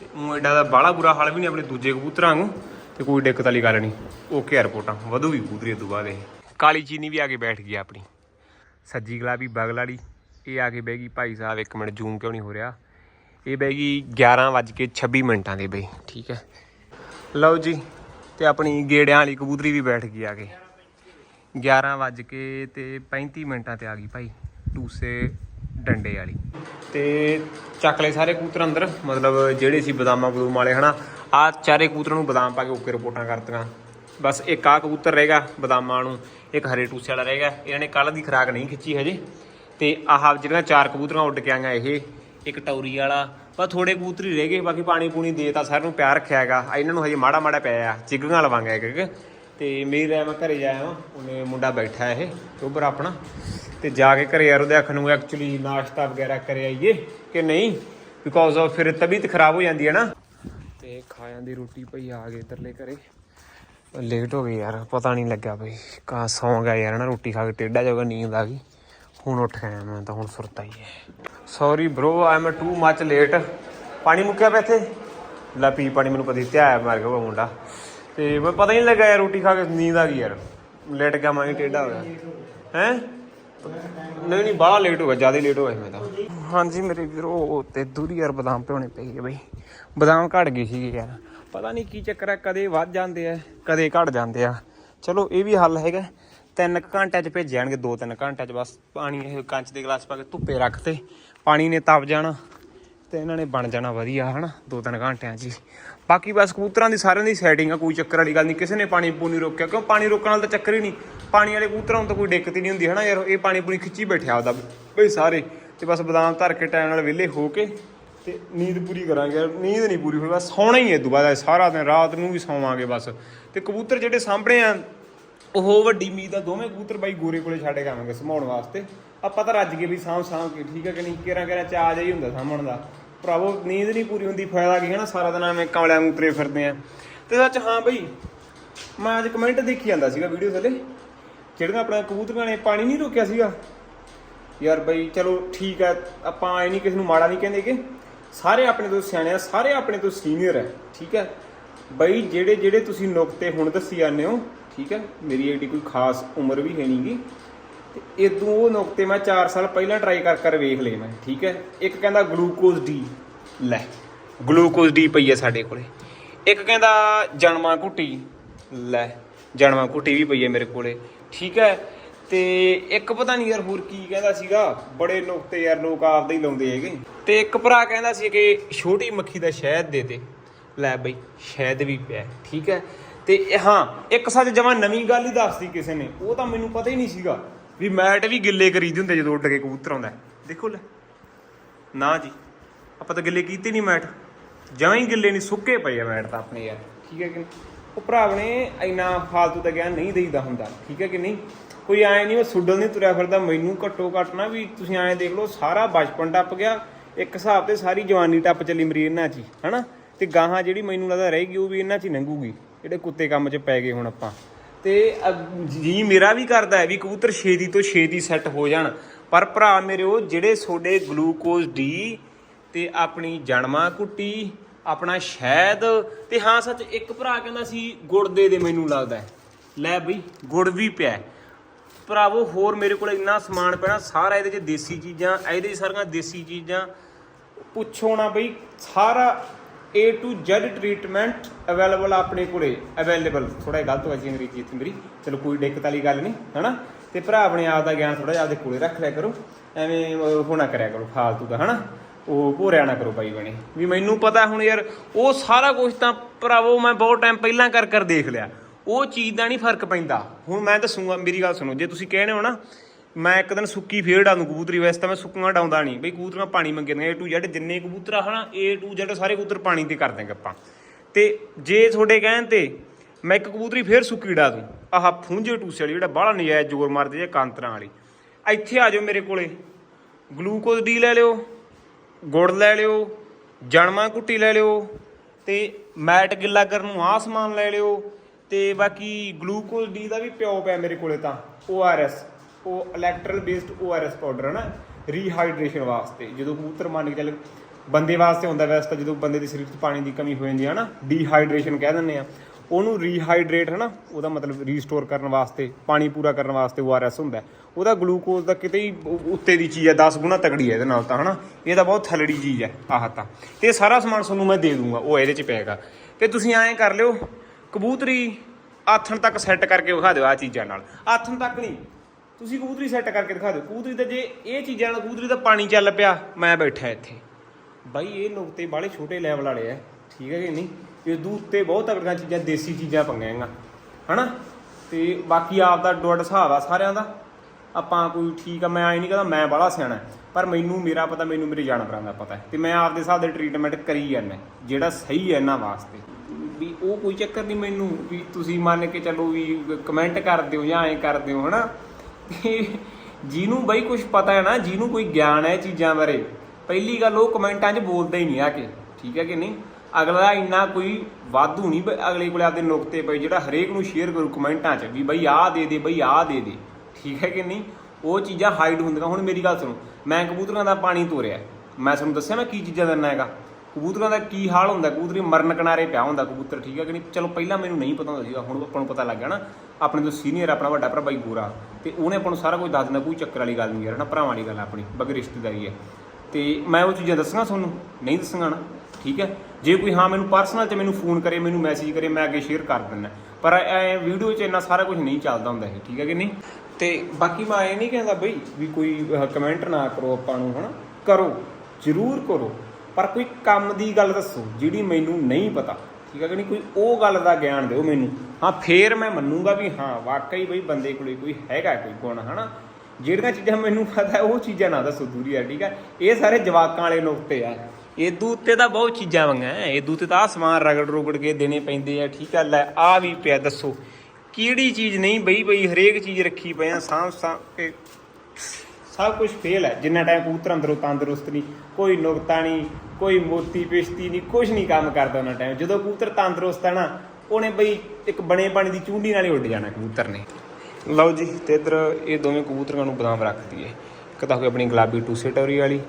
ਤੇ ਐਡਾ ਦਾ ਬਾਹਲਾ ਬੁਰਾ ਹਾਲ ਵੀ ਨਹੀਂ ਆਪਣੇ ਦੂਜੇ ਕਬੂਤਰਾਂ ਨੂੰ ਤੇ ਕੋਈ ਦਿੱਕਤ ਵਾਲੀ ਗੱਲ ਨਹੀਂ। ਓਕੇ ਰਿਪੋਰਟਾਂ, ਵਧੂ ਵੀ ਕਬੂਤਰੀ ਤੋਂ ਬਾਅਦ ਇਹ। ਕਾਲੀ ਚੀਨੀ ਵੀ ਆ ਕੇ ਬੈਠ ਗਈ ਆਪਣੀ। ਸੱਜੀ ਗੁਲਾਬੀ ਬਗਲ ਵਾਲੀ। ਇਹ ਆ ਕੇ ਬਹਿ ਗਈ ਭਾਈ ਸਾਹਿਬ, ਇੱਕ ਮਿੰਟ ਜ਼ੂਮ ਕਿਉਂ ਨਹੀਂ ਹੋ ਰਿਹਾ? ਇਹ ਬਹਿ ਗਈ 11:26 ਮਿੰਟਾਂ ਦੇ ਬਈ, ਠੀਕ ਹੈ। ਲਓ ਜੀ, ਤੇ ਆਪਣੀ ਗੇੜਿਆਂ ਵਾਲੀ ਕਬੂਤਰੀ ਵੀ ਬੈਠ ਗਈ ਆ ਕੇ। 11 ਵੱਜ ਕੇ ਤੇ 35 ਮਿੰਟਾਂ ਤੇ ਆ ਗਈ ਭਾਈ ਟੂਸੇ ਡੰਡੇ ਵਾਲੀ। ਤੇ ਚੱਕ ਲਏ ਸਾਰੇ ਕਬੂਤਰ ਅੰਦਰ, ਮਤਲਬ ਜਿਹੜੇ ਸੀ ਬਦਾਮਾਂ ਬਦੂਮ ਵਾਲੇ, ਹਨਾ? ਆ ਚਾਰੇ ਕਬੂਤਰਾਂ ਨੂੰ ਬਦਾਮ ਪਾ ਕੇ ਓਕੇ ਰਿਪੋਰਟਾਂ ਕਰਤੀਆਂ। ਬਸ ਇੱਕ ਆ ਕਬੂਤਰ ਰਹੇਗਾ ਬਦਾਮਾਂ ਨੂੰ ਇੱਕ ਹਰੇ ਟੂਸੇ ਵਾਲਾ ਰਹੇਗਾ ਇਹਨਾਂ ਨੇ ਕੱਲ ਦੀ ਖਰਾਕ ਨਹੀਂ ਖਿੱਚੀ ਹਜੇ। ਤੇ ਆਹ ਜਿਹੜੀਆਂ ਚਾਰ ਕਬੂਤਰਾਂ ਉੱਡ ਕੇ ਆਈਆਂ ਇਹ, ਇੱਕ ਟੌਰੀ ਵਾਲਾ, ਬਸ ਥੋੜੇ ਕਬੂਤਰ ਹੀ ਰਹਿ ਗਏ, ਬਾਕੀ ਪਾਣੀ ਪੂਣੀ ਦੇਤਾ ਸਾਰਿਆਂ ਨੂੰ ਪਿਆਰ ਰੱਖਿਆ ਹੈਗਾ। ਇਹਨਾਂ ਨੂੰ ਹਜੇ ਮਾੜਾ ਮਾੜਾ ਪਿਆ ਆ, ਚਿੱਗੀਆਂ ਲਵਾਂਗਾ ਇੱਕ ਇੱਕ। ਤੇ ਮੇਰੀ ਰਾਇ ਮੈਂ ਘਰੇ ਜਾਇਆ ਉਹਨੇ ਮੁੰਡਾ ਬੈਠਾ ਇਹ ਚੋਬਰ ਆਪਣਾ। ਤੇ ਜਾ ਕੇ ਘਰੇ ਯਾਰ ਉਹਦੇ ਅੱਖ ਨੂੰ ਐਕਚੁਅਲੀ ਨਾਸ਼ਤਾ ਵਗੈਰਾ ਕਰੇ ਆਈਏ ਕਿ ਨਹੀਂ? ਬਿਕੋਜ਼ ਆਫ ਫਿਰ ਤਬੀਅਤ ਖਰਾਬ ਹੋ ਜਾਂਦੀ ਹੈ ਨਾ। ਤੇ ਖਾ ਜਾਂਦੀ ਰੋਟੀ ਭਈ ਆ ਗਏ ਇਧਰਲੇ ਘਰੇ। ਲੇਟ ਹੋ ਗਏ ਯਾਰ, ਪਤਾ ਨਹੀਂ ਲੱਗਾ ਬਈ, ਕਾ ਸੌਂ ਗਿਆ ਯਾਰ ਨਾ ਰੋਟੀ ਖਾ ਕੇ ਟੇਢਾ ਜੋਗਾ ਨੀਂਦ ਆ ਗਈ। ਹੁਣ ਉੱਠ ਗਿਆ ਮੈਂ ਤਾਂ, ਹੁਣ ਸੁਰਤਾ ਹੀ ਹੈ। Sorry bro I am too much late ਪਾਣੀ ਮੁੱਕਿਆ ਪਿਆ ਇੱਥੇ? ਲੈ ਪੀ ਪਾਣੀ, ਮੈਨੂੰ ਪਤਾ ਧਿਆ ਮਾਰ ਗਿਆ ਉਹ ਮੁੰਡਾ। ਤੇ ਮੈਂ ਪਤਾ ਨਹੀਂ ਲੱਗਾ ਯਾਰ, ਰੋਟੀ ਖਾ ਕੇ ਨੀਂਦ ਆ ਗਈ ਯਾਰ। ਲੇਟ ਗਿਆ ਮੈਂ ਟੇਢਾ ਹੋ ਗਿਆ। ਹੈ? ਨਹੀਂ ਨਹੀਂ, ਬਾਹਲਾ ਲੇਟ ਹੋ ਗਿਆ, ਜ਼ਿਆਦਾ ਲੇਟ ਹੋ ਗਿਆ ਮੈਂ ਤਾਂ। ਹਾਂਜੀ, ਮੇਰੇ ਵੀਰੋ ਤੇ ਦੂਰੀ ਯਾਰ ਬਦਾਮ ਪਿਉਣੇ ਪਈ ਗਏ ਬਈ। ਬਦਾਮ ਘਟ ਗਏ ਸੀਗੇ ਯਾਰ। ਪਤਾ ਨਹੀਂ ਕੀ ਚੱਕਰ ਹੈ ਕਦੇ ਵੱਧ ਜਾਂਦੇ ਆ, ਕਦੇ ਘਟ ਜਾਂਦੇ ਆ। ਚਲੋ, ਇਹ ਵੀ ਹੱਲ ਹੈਗਾ। ਤਿੰਨ ਕੁ ਘੰਟਿਆਂ ਚ ਭੇਜ ਜਾਣਗੇ ਦੋ ਤਿੰਨ ਘੰਟਿਆਂ ਚ, ਬਸ ਪਾਣੀ ਇਹ ਕੰਚ ਦੇ ਗਲਾਸ ਪਾ ਕੇ ਧੁੱਪੇ ਰੱਖਤੇ ਪਾਣੀ ਨੇ ਤਪ ਜਾਣਾ ਤੇ ਇਹਨਾਂ ਨੇ ਬਣ ਜਾਣਾ ਵਧੀਆ, ਹਨਾ, ਦੋ ਤਿੰਨ ਘੰਟਿਆਂ 'ਚ ਬਾਕੀ ਬਸ ਕਬੂਤਰਾਂ ਦੀ ਸਾਰਿਆਂ ਦੀ ਸੈਟਿੰਗ ਆ, ਕੋਈ ਚੱਕਰ ਵਾਲੀ ਗੱਲ ਨਹੀਂ, ਕਿਸੇ ਨੇ ਪਾਣੀ ਪੂਣੀ ਰੋਕਿਆ, ਕਿਉਂ ਪਾਣੀ ਰੋਕਣ ਨਾਲ ਤਾਂ ਚੱਕਰ ਹੀ ਨਹੀਂ। ਪਾਣੀ ਵਾਲੇ ਕਬੂਤਰਾਂ ਨੂੰ ਤਾਂ ਕੋਈ ਦਿੱਕਤ ਹੀ ਨਹੀਂ ਹੁੰਦੀ, ਹਨਾ ਯਾਰ, ਇਹ ਪਾਣੀ ਪੂਣੀ ਖਿੱਚੀ ਬੈਠਿਆ ਉਹਦਾ ਬਈ ਸਾਰੇ। ਤੇ ਬਸ ਬਦਾਮ ਧਰ ਕੇ ਟਾਈਮ ਨਾਲ ਵਿਹਲੇ ਹੋ ਕੇ ਤੇ ਨੀਂਦ ਪੂਰੀ ਕਰਾਂਗੇ ਯਾਰ, ਨੀਂਦ ਨਹੀਂ ਪੂਰੀ ਹੋਈ ਬਸ ਸੌਣਾ ਹੀ ਹੈ ਇਹ ਸਾਰਾ ਦਿਨ, ਰਾਤ ਨੂੰ ਵੀ ਸੌਵਾਂਗੇ ਬਸ। ਤੇ ਕਬੂਤਰ ਜਿਹੜੇ ਸਾਹਮਣੇ ਆ, ਉਹ ਵੱਡੀ ਉਮੀਦ ਆ, ਦੋਵੇਂ ਕਬੂਤਰ ਬਾਈ ਗੋਰੇ ਕੋਲੇ ਛੱਡ ਕੇ ਆਵਾਂਗੇ ਸਮਾਉਣ ਵਾਸਤੇ। ਆਪਾਂ ਤਾਂ ਰੱਜ ਕੇ ਵੀ ਸਾਂਭ ਸਾਂਭ ਕੇ, ਠੀਕ ਹੈ ਕਿ ਨਹੀਂ? ਕਿਰਾਂ ਕਿਰਾਂ ਚਾਹ ਜਾਈ ਹੁੰਦਾ ਸਾਂਭਣ ਦਾ। ਭਰਾਵੋ, ਨੀਂਦ ਨਹੀਂ ਪੂਰੀ ਹੁੰਦੀ, ਫਾਇਦਾ ਕੀ ਹੈ ਨਾ? ਸਾਰਾ ਦਿਨ ਐਵੇਂ ਕਮਲਿਆਂ ਨੂੰ ਤੁਰੇ ਫਿਰਦੇ ਆ। ਤੇ ਸੱਚ, ਹਾਂ ਬਈ, ਮੈਂ ਅੱਜ ਕਮੈਂਟ ਦੇਖੀ ਜਾਂਦਾ ਸੀਗਾ ਵੀਡੀਓ ਥੱਲੇ ਜਿਹੜੀਆਂ ਆਪਣਾ ਕਬੂਤਰਾਂ ਨੇ ਪਾਣੀ ਨਹੀਂ ਰੋਕਿਆ ਸੀਗਾ। ਯਾਰ ਬਈ, ਚਲੋ ਠੀਕ ਹੈ ਆਪਾਂ ਐ ਨਹੀਂ ਕਿਸੇ ਨੂੰ ਮਾੜਾ ਨਹੀਂ ਕਹਿੰਦੇ ਕਿ ਸਾਰੇ ਆਪਣੇ ਤੋਂ ਸਿਆਣੇ ਆ, ਸਾਰੇ ਆਪਣੇ ਤੋਂ ਸੀਨੀਅਰ ਹੈ ਠੀਕ ਹੈ? ਬਈ ਜਿਹੜੇ ਜਿਹੜੇ ਤੁਸੀਂ ਨੁਕਤੇ ਹੁਣ ਦੱਸੀ ਜਾਂਦੇ ਹੋ, ਠੀਕ ਹੈ? ਮੇਰੀ ਏਡੀ ਕੋਈ ਖਾਸ ਉਮਰ ਵੀ ਹੈ ਨਹੀਂਗੀ। ਤੇ ਇਦੋਂ ਉਹ ਨੁਕਤੇ ਮੈਂ 4 ਸਾਲ ਪਹਿਲਾਂ ਟਰਾਈ ਕਰ ਕਰ ਵੇਖ ਲਏ ਮੈਂ, ਠੀਕ ਹੈ? ਇੱਕ ਕਹਿੰਦਾ ਗਲੂਕੋਜ਼ ਡੀ ਲੈ ਗਲੂਕੋਜ਼ ਡੀ ਪਈ ਹੈ ਸਾਡੇ ਕੋਲੇ। ਇੱਕ ਕਹਿੰਦਾ ਜਨਮਾ ਘੁੱਟੀ, ਲੈ, ਜਨਮਾ ਘੁੱਟੀ ਵੀ ਪਈ ਹੈ ਮੇਰੇ ਕੋਲੇ, ਠੀਕ ਹੈ? ਤੇ ਇੱਕ ਪਤਾ ਨਹੀਂ ਯਾਰ ਹੋਰ ਕੀ ਕਹਿੰਦਾ ਸੀਗਾ, ਬੜੇ ਨੁਕਤੇ ਯਾਰ ਲੋਕ ਆਪਦੇ ਹੀ ਲਾਉਂਦੇ ਹੈਗੇ। ਤੇ ਇੱਕ ਭਰਾ ਕਹਿੰਦਾ ਸੀ ਕਿ ਛੋਟੀ ਮੱਖੀ ਦਾ ਸ਼ਹਿਦ ਦੇ ਦੇ। ਲੈ ਬਈ, ਸ਼ਹਿਦ ਵੀ ਪਿਆ, ਠੀਕ ਹੈ? ਤੇ ਹਾਂ, ਇੱਕ ਸੱਚ ਜਮਾ ਨਵੀਂ ਗੱਲ ਹੀ ਦੱਸਦੀ ਕਿਸੇ ਨੇ, ਉਹ ਤਾਂ ਮੈਨੂੰ ਪਤਾ ਹੀ ਨਹੀਂ ਸੀਗਾ ਵੀ ਮੈਟ ਵੀ ਗਿੱਲੇ ਕਰੀਦੇ ਹੁੰਦੇ ਜਦੋਂ ਉੱਡ ਕੇ ਕਬੂਤਰ ਆਉਂਦਾ ਦੇਖੋ ਲੈ, ਨਾ ਜੀ, ਆਪਾਂ ਤਾਂ ਗਿੱਲੇ ਕੀਤੇ ਨਹੀਂ ਮੈਟ ਜਮਾਂ ਹੀ ਗਿੱਲੇ ਨਹੀਂ ਸੁੱਕੇ ਪਏ ਆ ਮੈਟ ਤਾਂ ਆਪਣੇ ਯਾਰ, ਠੀਕ ਹੈ ਕਿ ਉਹ ਭਰਾਵ ਨੇ ਇੰਨਾ ਫਾਲਤੂ ਦਾ ਗਿਆਨ ਨਹੀਂ ਦੇਈਦਾ ਹੁੰਦਾ, ਠੀਕ ਹੈ ਕਿ ਨਹੀਂ? ਕੋਈ ਐ ਨਹੀਂ, ਉਹ ਸੁੱਡਲ ਨਹੀਂ ਤੁਰਿਆ ਫਿਰਦਾ, ਮੈਨੂੰ ਘੱਟੋ ਘੱਟ ਨਾ ਵੀ ਤੁਸੀਂ ਐਂ ਦੇਖ ਲਓ, ਸਾਰਾ ਬਚਪਨ ਟੱਪ ਗਿਆ, ਇੱਕ ਹਿਸਾਬ ਤੇ ਸਾਰੀ ਜਵਾਨੀ ਟੱਪ ਚੱਲੀ ਮਰੀ ਇਹਨਾਂ 'ਚ ਹੀ, ਹਨਾ? ਤੇ ਗਾਹਾਂ ਜਿਹੜੀ ਮੈਨੂੰ ਲੱਗਦਾ ਰਹੇਗੀ ਉਹ ਵੀ ਇਹਨਾਂ 'ਚ ਹੀ ਲੰਘੂਗੀ, ਜਿਹੜੇ ਕੁੱਤੇ ਕੰਮ 'ਚ ਪੈ ਗਏ ਹੁਣ ਆਪਾਂ। ਤੇ ਅ- ਜੀ ਮੇਰਾ ਵੀ ਕਰਦਾ ਹੈ ਵੀ ਕਬੂਤਰ ਛੇਤੀ ਤੋਂ ਛੇਤੀ ਸੈੱਟ ਹੋ ਜਾਣ, ਪਰ ਭਰਾ ਮੇਰੇ ਉਹ ਜਿਹੜੇ ਤੁਹਾਡੇ ਗਲੂਕੋਜ਼ ਡੀ ਤੇ ਆਪਣੀ ਜਨਮਾ ਕੁੱਟੀ ਆਪਣਾ ਸ਼ਹਿਦ ਤੇ ਹਾਂ ਸੱਚ ਇੱਕ ਭਰਾ ਕਹਿੰਦਾ ਸੀ, ਗੁੜ ਦੇ ਦੇ ਮੈਨੂੰ ਲੱਗਦਾ ਲੈ ਬਈ, ਗੁੜ ਵੀ ਪਿਆ ਹੈ। ਭਰਾਵੋ, ਹੋਰ ਮੇਰੇ ਕੋਲ ਇੰਨਾ ਸਮਾਨ ਪੈਣਾ, ਸਾਰਾ ਇਹਦੇ 'ਚ ਦੇਸੀ ਚੀਜ਼ਾਂ, ਇਹਦੇ 'ਚ ਸਾਰੀਆਂ ਦੇਸੀ ਚੀਜ਼ਾਂ। ਪੁੱਛੋ ਨਾ ਬਈ, ਸਾਰਾ A to Z treatment available ਆਪਣੇ ਕੋਲੇ। ਅਵੇਲੇਬਲ ਥੋੜਾ ਗਲਤ ਹੋਇਆ ਜੀ ਅੰਗਰੇਜ਼ੀ ਇੱਥੇ ਮੇਰੀ। ਚਲੋ ਕੋਈ ਦਿੱਕਤ ਵਾਲੀ ਗੱਲ ਨਹੀਂ, ਹਨਾ? ਤੇ ਭਰਾ ਆਪਣੇ ਆਪ ਦਾ ਗਿਆਨ ਥੋੜਾ ਜਿਹਾ ਆਪਦੇ ਕੋਲੇ ਰੱਖ ਲਿਆ ਕਰੋ। ਐਵੇਂ ਉਹ ਹੋਣਾ ਕਰਿਆ ਕਰੋ, ਫਾਲਤੂ ਦਾ, ਹਨਾ? ਉਹ ਭੋਰਿਆ ਨਾ ਕਰੋ ਬਾਈ ਬਣੇ। ਵੀ ਮੈਨੂੰ ਪਤਾ ਹੁਣ ਯਾਰ, ਉਹ ਸਾਰਾ ਕੁਝ ਤਾਂ ਭਰਾਵੋ ਮੈਂ ਬਹੁਤ ਟਾਈਮ ਪਹਿਲਾਂ ਕਰ ਕਰ ਦੇਖ ਲਿਆ। ਉਹ ਚੀਜ਼ ਦਾ ਨਹੀਂ ਫ਼ਰਕ ਪੈਂਦਾ। ਹੁਣ ਮੈਂ ਦੱਸੂਗਾ, ਮੇਰੀ ਗੱਲ ਸੁਣੋ, ਜੇ ਤੁਸੀਂ ਕਹਿੰਦੇ ਹੋ ਨਾ, ਮੈਂ ਇੱਕ ਦਿਨ ਸੁੱਕੀ ਫੇਰ ਡਾ ਦੂੰ ਕਬੂਤਰੀ, ਵੈਸੇ ਤਾਂ ਮੈਂ ਸੁੱਕੀਆਂ ਡਾਉਂਦਾ ਨਹੀਂ ਬਈ ਕਬੂਤਰਾਂ ਪਾਣੀ ਮੰਗੇ ਨੇ A to Z ਜਿੰਨੇ ਕਬੂਤਰ ਆ ਹਨਾ, A to Z ਸਾਰੇ ਕਬੂਤਰ ਪਾਣੀ ਤੇ ਕਰ ਦਾਂਗੇ ਆਪਾਂ। ਤੇ ਜੇ ਤੁਹਾਡੇ ਕਹਿਣ ਤੇ ਮੈਂ ਇੱਕ ਕਬੂਤਰੀ ਫੇਰ ਸੁੱਕੀ ਡਾ ਦੂੰ, ਆਹ ਫੁੰਝੇ ਟੂਸੇ ਵਾਲੀ, ਜਿਹੜਾ ਬਾਹਲਾ ਨਜਾਇਜ਼ ਜ਼ੋਰ ਮਾਰਦੇ ਜੇ ਕਾਂਤਰਾਂ ਵਾਲੀ। ਇੱਥੇ ਆ ਜਾਓ ਮੇਰੇ ਕੋਲੇ। ਗਲੂਕੋਜ਼ ਡੀ ਲੈ ਲਿਓ। ਗੁੜ ਲੈ ਲਿਓ ਜਣਮਾ ਕੁੱਟੀ ਲੈ ਲਿਓ, ਤੇ ਮੈਟ ਗਿੱਲਾ ਕਰਨ ਨੂੰ ਆਹ ਸਮਾਨ ਲੈ ਲਿਓ, ਤੇ ਬਾਕੀ ਗਲੂਕੋਜ਼ ਡੀ ਦਾ ਵੀ ਪਿਓ ਪਿਆ ਮੇਰੇ ਕੋਲੇ ਤਾਂ ORS ਉਹ ਇਲੈਕਟ੍ਰਲ ਬੇਸਡ ORS ਪਾਊਡਰ ਹੈ ਨਾ ਰੀਹਾਈਡਰੇਸ਼ਨ ਵਾਸਤੇ, ਜਦੋਂ ਕਬੂਤਰ ਮੰਨ ਕੇ ਚੱਲ ਬੰਦੇ ਵਾਸਤੇ ਹੁੰਦਾ ਵੈਸੇ ਤਾਂ ਜਦੋਂ ਬੰਦੇ ਦੇ ਸਰੀਰ 'ਚ ਪਾਣੀ ਦੀ ਕਮੀ ਹੋ ਜਾਂਦੀ ਹੈ ਨਾ ਡੀਹਾਈਡਰੇਸ਼ਨ ਕਹਿ ਦਿੰਦੇ ਆ ਉਹਨੂੰ ਰੀਹਾਈਡਰੇਟ ਹੈ ਨਾ ਉਹਦਾ ਮਤਲਬ ਰੀਸਟੋਰ ਕਰਨ ਵਾਸਤੇ, ਪਾਣੀ ਪੂਰਾ ਕਰਨ ਵਾਸਤੇ ORS ਹੁੰਦਾ ਉਹਦਾ ਗਲੂਕੋਜ਼ ਦਾ ਕਿਤੇ ਹੀ ਉੱਤੇ ਦੀ ਚੀਜ਼ ਹੈ 10 ਗੁਣਾ ਤਕੜੀ ਹੈ ਇਹਦੇ ਨਾਲ ਤਾਂ, ਹਨਾ। ਇਹ ਤਾਂ ਬਹੁਤ ਥਲੜੀ ਚੀਜ਼ ਹੈ, ਆਹ ਤਾਂ। ਤੇ ਇਹ ਸਾਰਾ ਸਮਾਨ ਤੁਹਾਨੂੰ ਮੈਂ ਦੇ ਦੂੰਗਾ, ਉਹ ਇਹਦੇ 'ਚ ਪਏਗਾ ਤੇ ਤੁਸੀਂ ਐਂ ਕਰ ਲਿਓ, ਕਬੂਤਰੀ ਆਥਣ ਤੱਕ ਸੈੱਟ ਕਰਕੇ ਵਿਖਾ ਦਿਓ ਆ ਚੀਜ਼ਾਂ ਨਾਲ। ਆਥਣ ਤੱਕ ਨਹੀਂ, ਤੁਸੀਂ ਕਬੂਤਰੀ ਸੈੱਟ ਕਰਕੇ ਦਿਖਾ ਦਿਓ। ਕਬੂਤਰੀ ਤਾਂ ਜੇ ਇਹ ਚੀਜ਼ਾਂ ਨਾਲ ਕਬੂਤਰੀ ਦਾ ਪਾਣੀ ਚੱਲ ਪਿਆ, ਮੈਂ ਬੈਠਾ ਇੱਥੇ। ਬਾਈ, ਇਹ ਨੁਕਤੇ ਬਾਲੇ ਛੋਟੇ ਲੈਵਲ ਵਾਲੇ ਆ, ਠੀਕ ਹੈ ਕਿ ਨਹੀਂ? ਇਹ ਦੂ ਉੱਤੇ ਬਹੁਤ ਤਕੜੀਆਂ ਚੀਜ਼ਾਂ, ਦੇਸੀ ਚੀਜ਼ਾਂ ਪੰਗੀਆਂ ਹੈਗਾ ਹਨਾ? ਤੇ ਬਾਕੀ ਆਪ ਦਾ ਡੋਡ ਹਿਸਾਬ ਆ ਸਾਰਿਆਂ ਦਾ। ਆਪਾਂ ਕੋਈ ਠੀਕ ਆ, ਮੈਂ ਆਈ ਨਹੀਂ ਕਹਿੰਦਾ ਮੈਂ ਬਾਲਾ ਸਿਆਣਾ ਪਰ ਮੈਨੂੰ, ਮੇਰਾ ਪਤਾ, ਮੈਨੂੰ ਮੇਰੇ ਜਾਨਵਰਾਂ ਦਾ ਪਤਾ ਹੈ। ਤੇ ਮੈਂ ਆਪਦੇ ਹਿਸਾਬ ਦੇ ਟ੍ਰੀਟਮੈਂਟ ਕਰੀ ਜਾਂਦਾ ਜਿਹੜਾ ਸਹੀ ਹੈ ਇਹਨਾਂ ਵਾਸਤੇ। ਵੀ ਉਹ ਕੋਈ ਚੱਕਰ ਨਹੀਂ ਮੈਨੂੰ, ਵੀ ਤੁਸੀਂ ਮੰਨ ਕੇ ਚੱਲੋ ਵੀ ਕਮੈਂਟ ਕਰ ਦਿਓ ਜਾਂ ਐਂ ਕਰ ਦਿਓ, ਹਨਾ? ਤੇ ਜਿਹਨੂੰ ਬਈ ਕੁਝ ਪਤਾ ਹੈ ਨਾ, ਜਿਹਨੂੰ ਕੋਈ ਗਿਆਨ ਹੈ ਚੀਜ਼ਾਂ ਬਾਰੇ, ਪਹਿਲੀ ਗੱਲ ਉਹ ਕਮੈਂਟਾਂ 'ਚ ਬੋਲਦਾ ਹੀ ਨਹੀਂ ਆ ਕੇ। ਠੀਕ ਹੈ ਕਿ ਨਹੀਂ? ਅਗਲਾ ਇੰਨਾ ਕੋਈ ਵਾਧੂ ਨਹੀਂ ਅਗਲੇ ਕੋਲੇ ਆਪਦੇ ਨੁਕਤੇ ਪਏ, ਜਿਹੜਾ ਹਰੇਕ ਨੂੰ ਸ਼ੇਅਰ ਕਰੂ ਕਮੈਂਟਾਂ 'ਚ ਵੀ ਬਈ ਆਹ ਦੇ ਦੇ, ਬਈ ਆਹ ਦੇ ਦੇ। ਠੀਕ ਹੈ ਕਿ ਨਹੀਂ? ਉਹ ਚੀਜ਼ਾਂ ਹਾਈਡ ਹੁੰਦੀਆਂ। ਹੁਣ ਮੇਰੀ ਗੱਲ ਸੁਣੋ, ਮੈਂ ਕਬੂਤਰਾਂ ਦਾ ਪਾਣੀ ਤੋਰਿਆ। ਮੈਂ ਤੁਹਾਨੂੰ ਦੱਸਿਆ ਮੈਂ ਕੀ ਚੀਜ਼ਾਂ ਦਿੰਦਾ ਹੈਗਾ? ਕਬੂਤਰਾਂ ਦਾ ਕੀ ਹਾਲ ਹੁੰਦਾ? ਕਬੂਤਰੀ ਮਰਨ ਕਿਨਾਰੇ ਪਿਆ ਹੁੰਦਾ ਕਬੂਤਰ, ਠੀਕ ਹੈ ਕਿ ਨਹੀਂ? ਚਲੋ ਪਹਿਲਾਂ ਮੈਨੂੰ ਨਹੀਂ ਪਤਾ ਹੁੰਦਾ ਸੀਗਾ, ਹੁਣ ਆਪਾਂ ਨੂੰ ਪਤਾ ਲੱਗ ਗਿਆ ਨਾ। ਆਪਣੇ ਤੋਂ ਸੀਨੀਅਰ ਆਪਣਾ ਵੱਡਾ ਭਰਾ ਬਾਈ ਗੋਰਾ। ਤੇ ਉਹਨੇ ਆਪਾਂ ਨੂੰ ਸਾਰਾ ਕੁਝ ਦੱਸ ਦਿੰਦਾ ਕੋਈ ਚੱਕਰ ਵਾਲੀ ਗੱਲ ਨਹੀਂ ਯਾਰ, ਨਾ ਭਰਾਵਾਂ ਵਾਲੀ ਗੱਲ ਆਪਣੀ ਬਗੇ ਰਿਸ਼ਤੇਦਾਰੀ ਹੈ। ਤੇ ਮੈਂ ਉਹ ਚੀਜ਼ਾਂ ਦੱਸਾਂ ਤੁਹਾਨੂੰ? ਨਹੀਂ ਦੱਸਾਂਗਾ ਨਾ। ਠੀਕ ਹੈ? ਜੇ ਕੋਈ ਹਾਂ ਮੈਨੂੰ ਪਰਸਨਲ ਤੇ ਮੈਨੂੰ ਫੋਨ ਕਰੇ, ਮੈਨੂੰ ਮੈਸੇਜ ਕਰੇ, ਮੈਂ ਅੱਗੇ ਸ਼ੇਅਰ ਕਰ ਦਿੰਦਾ। ਪਰ ਐ ਵੀਡੀਓ 'ਚ ਇੰਨਾ ਸਾਰਾ ਕੁਝ ਨਹੀਂ ਚੱਲਦਾ ਹੁੰਦਾ ਇਹ, ਠੀਕ ਹੈ ਕਿ ਨਹੀਂ? ਤੇ ਬਾਕੀ ਮੈਂ ਇਹ ਨਹੀਂ ਕਹਿੰਦਾ ਬਈ ਵੀ ਕੋਈ ਕਮੈਂਟ ਨਾ ਕਰੋ ਆਪਾਂ ਨੂੰ, ਹਨਾ? ਕਰੋ, ਜ਼ਰੂਰ ਕਰੋ। ਪਰ ਕੋਈ ਕੰਮ ਦੀ ਗੱਲ ਦੱਸੋ, ਜਿਹੜੀ ਮੈਨੂੰ ਨਹੀਂ ਪਤਾ, ਠੀਕ ਹੈ ਕਿ ਨਹੀਂ? ਕੋਈ ਉਹ ਗੱਲ ਦਾ ਗਿਆਨ ਦਿਓ ਮੈਨੂੰ। ਹਾਂ, ਫੇਰ ਮੈਂ ਮੰਨੂਗਾ ਵੀ ਹਾਂ, ਵਾਕਈ ਬਈ ਬੰਦੇ ਕੋਲੇ ਕੋਈ ਹੈਗਾ ਕੋਈ ਗੁਣ, ਹਨਾ? ਜਿਹੜੀਆਂ ਚੀਜ਼ਾਂ ਮੈਨੂੰ ਪਤਾ, ਉਹ ਚੀਜ਼ਾਂ ਨਾ ਦੱਸੋ ਦੂਰੀ ਆ ਠੀਕ ਹੈ? ਇਹ ਸਾਰੇ ਜਵਾਕਾਂ ਵਾਲੇ ਨੁਕਤੇ ਆ। ਇਦੂ ਉੱਤੇ ਤਾਂ ਬਹੁਤ ਚੀਜ਼ਾਂ ਵੰਗਾਂ ਇਦੂ ਉੱਤੇ ਤਾਂ ਆਹ ਸਮਾਨ ਰਗੜ ਰੁਗੜ ਕੇ ਦੇਣੇ ਪੈਂਦੇ ਆ। ਠੀਕ ਆ, ਲੈ ਆ ਵੀ ਪਿਆ, ਦੱਸੋ। ਕਿਹੜੀ ਚੀਜ਼ ਨਹੀਂ ਬਈ ਬਈ ਹਰੇਕ ਚੀਜ਼ ਰੱਖੀ ਪਏ ਆ, ਸਾਂਭ ਸਾਂਭ ਕੇ। ਸਭ ਕੁਝ ਫੇਲ ਹੈ। ਜਿੰਨਾ ਟਾਈਮ ਕਬੂਤਰ ਅੰਦਰੋਂ ਤੰਦਰੁਸਤ ਨਹੀਂ, ਕੋਈ ਨੁਕਤਾ ਨਹੀਂ, ਕੋਈ ਮੋਤੀ ਪੇਸ਼ਤੀ ਨਹੀਂ ਕੁਝ ਨਹੀਂ ਕੰਮ ਕਰਦਾ ਉਹਨਾਂ ਟਾਈਮ ਜਦੋਂ ਕਬੂਤਰ ਤੰਦਰੁਸਤ ਹੈ ਨਾ, ਉਹਨੇ ਬਈ ਇੱਕ ਬਣੇ ਪਾਣੀ ਦੀ ਚੂੰਡੀ ਨਾਲ ਹੀ ਉੱਡ ਜਾਣਾ ਕਬੂਤਰ ਨੇ। ਲਓ ਜੀ, ਤੇ ਇਧਰ ਇਹ ਦੋਵੇਂ ਕਬੂਤਰਾਂ ਨੂੰ ਬਦਾਮ ਰੱਖ ਦਈਏ। ਇੱਕ ਤਾਂ ਹੋ ਆਪਣੀ ਗੁਲਾਬੀ ਟੂਸੇ ਟੋਰੀ ਵਾਲੀ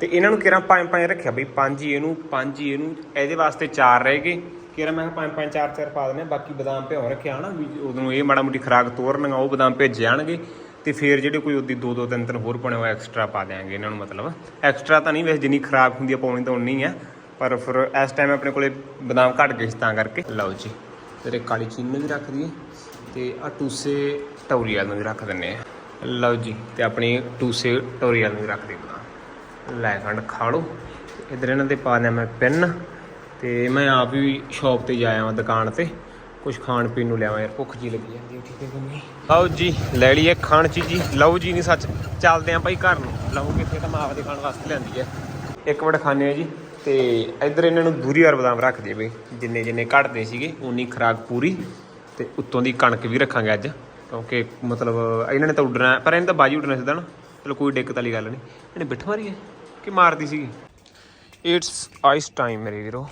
ਤੇ ਇਹਨਾਂ ਨੂੰ ਕਿਰਾਂ ਪੰਜ ਪੰਜ ਰੱਖਿਆ? ਬਈ ਪੰਜ ਹੀ ਇਹਨੂੰ ਪੰਜ ਹੀ ਇਹਨੂੰ ਇਹਦੇ ਵਾਸਤੇ ਚਾਰ ਰਹਿ ਗਏ। ਕਿਰਾਂ ਮੈਂ ਕਿਹਾ ਪੰਜ ਪੰਜ ਚਾਰ ਚਾਰ ਪਾ ਦਿੰਦੇ ਹਾਂ, ਬਾਕੀ ਬਦਾਮ ਭਿਓ ਰੱਖਿਆ ਹਨਾ ਵੀ ਉਦੋਂ ਇਹ ਮਾੜਾ ਮੋਟੀ ਖਰਾਕ ਤੋਰਨਗਾ ਉਹ ਬਦਾਮ ਭੇਜ ਜਾਣਗੇ। ਤੇ ਫਿਰ ਜਿਹੜੇ ਕੋਈ ਉਹਦੀ ਦੋ ਦੋ ਤਿੰਨ ਤਿੰਨ ਹੋਰ ਪਾਉਣੇ ਉਹ ਐਕਸਟਰਾ ਪਾ ਦਿਆਂਗੇ ਇਹਨਾਂ ਨੂੰ ਮਤਲਬ। ਐਕਸਟਰਾ ਤਾਂ ਨਹੀਂ ਵੈਸੇ ਜਿੰਨੀ ਖਰਾਕ ਹੁੰਦੀ ਆ ਪਾਉਣੀ ਤਾਂ ਉਨੀ ਆ। ਪਰ ਫਿਰ ਇਸ ਟਾਈਮ ਆਪਣੇ ਕੋਲੇ ਬਦਾਮ ਘਟ ਗਏ ਸੀ ਤਾਂ ਕਰਕੇ। ਲਓ ਜੀ ਤੇਰੇ ਕਾਲੀ ਚੀਨੀ ਨੂੰ ਵੀ ਰੱਖ ਦਈਏ। ਤੇ ਆ ਟੂਸੇ ਟੌਰੀਅਲ ਨੂੰ ਵੀ ਰੱਖ ਦਿੰਨੇ ਆ। ਲਓ ਜੀ ਤੇ ਆਪਣੀ ਟੂਸੇ ਟੌਰੀਅਲ ਨੂੰ ਵੀ ਰੱਖ ਦੇ ਬਦਾਮ ਲੈ ਖੰਡ ਖਾ ਲਓ। ਇਧਰ ਇਹਨਾਂ ਦੇ ਪਾ ਲਿਆ ਮੈਂ ਪਿੰਨ ਤੇ ਮੈਂ ਆਪ ਵੀ ਸ਼ਾਪ ਤੇ ਜਾਇਆ ਵਾਂ ਦੁਕਾਨ ਤੇ। ਕੁਝ ਖਾਣ ਪੀਣ ਨੂੰ ਲਿਆਵਾਂ ਯਾਰ, ਭੁੱਖ ਜੀ ਲੱਗੀ ਜਾਂਦੀ ਹੈ ਠੀਕ ਹੈ ਕਿ ਨਹੀਂ? ਜੀ, ਲੈ ਲਈਏ ਖਾਣ ਚੀਜ਼ੀ। ਲਓ ਜੀ ਨਹੀਂ ਸੱਚ, ਚੱਲਦੇ ਆਂ ਭਾਈ ਘਰ ਨੂੰ। ਲਓ ਕਿੱਥੇ ਤਾਂ ਮੈਂ ਆਪਦੇ ਖਾਣ ਵਾਸਤੇ ਲਿਆਂਦੀ ਹੈ ਇੱਕ ਮਿੰਟ ਖਾਣੇ ਆ ਜੀ ਤੇ ਇੱਧਰ ਇਹਨਾਂ ਨੂੰ ਦੂਰੀ ਵਾਰ ਬਦਾਮ ਰੱਖ ਦੇ ਬਈ, ਜਿੰਨੇ ਜਿੰਨੇ ਘਟਦੇ ਸੀਗੇ ਉਨੀ ਖਰਾਕ ਪੂਰੀ ਤੇ ਉੱਤੋਂ ਦੀ ਕਣਕ ਵੀ ਰੱਖਾਂਗੇ ਅੱਜ। ਕਿਉਂਕਿ ਮਤਲਬ ਇਹਨਾਂ ਨੇ ਤਾਂ ਉੱਡਣਾ, ਪਰ ਇਹਨਾਂ ਤਾਂ ਬਾਜੀ ਉੱਡਣਾ ਸਿੱਧਾ ਨਾ। ਚਲੋ ਕੋਈ ਦਿੱਕਤ ਵਾਲੀ ਗੱਲ ਨਹੀਂ। ਇਹਨੇ ਬਿੱਠ ਮਾਰੀ ਹੈ ਕਿ ਮਾਰਦੀ ਸੀਗੀ? ਇਟਸ ਆਈਸ ਟਾਈਮ ਮੇਰੇ ਵੀਰੋ।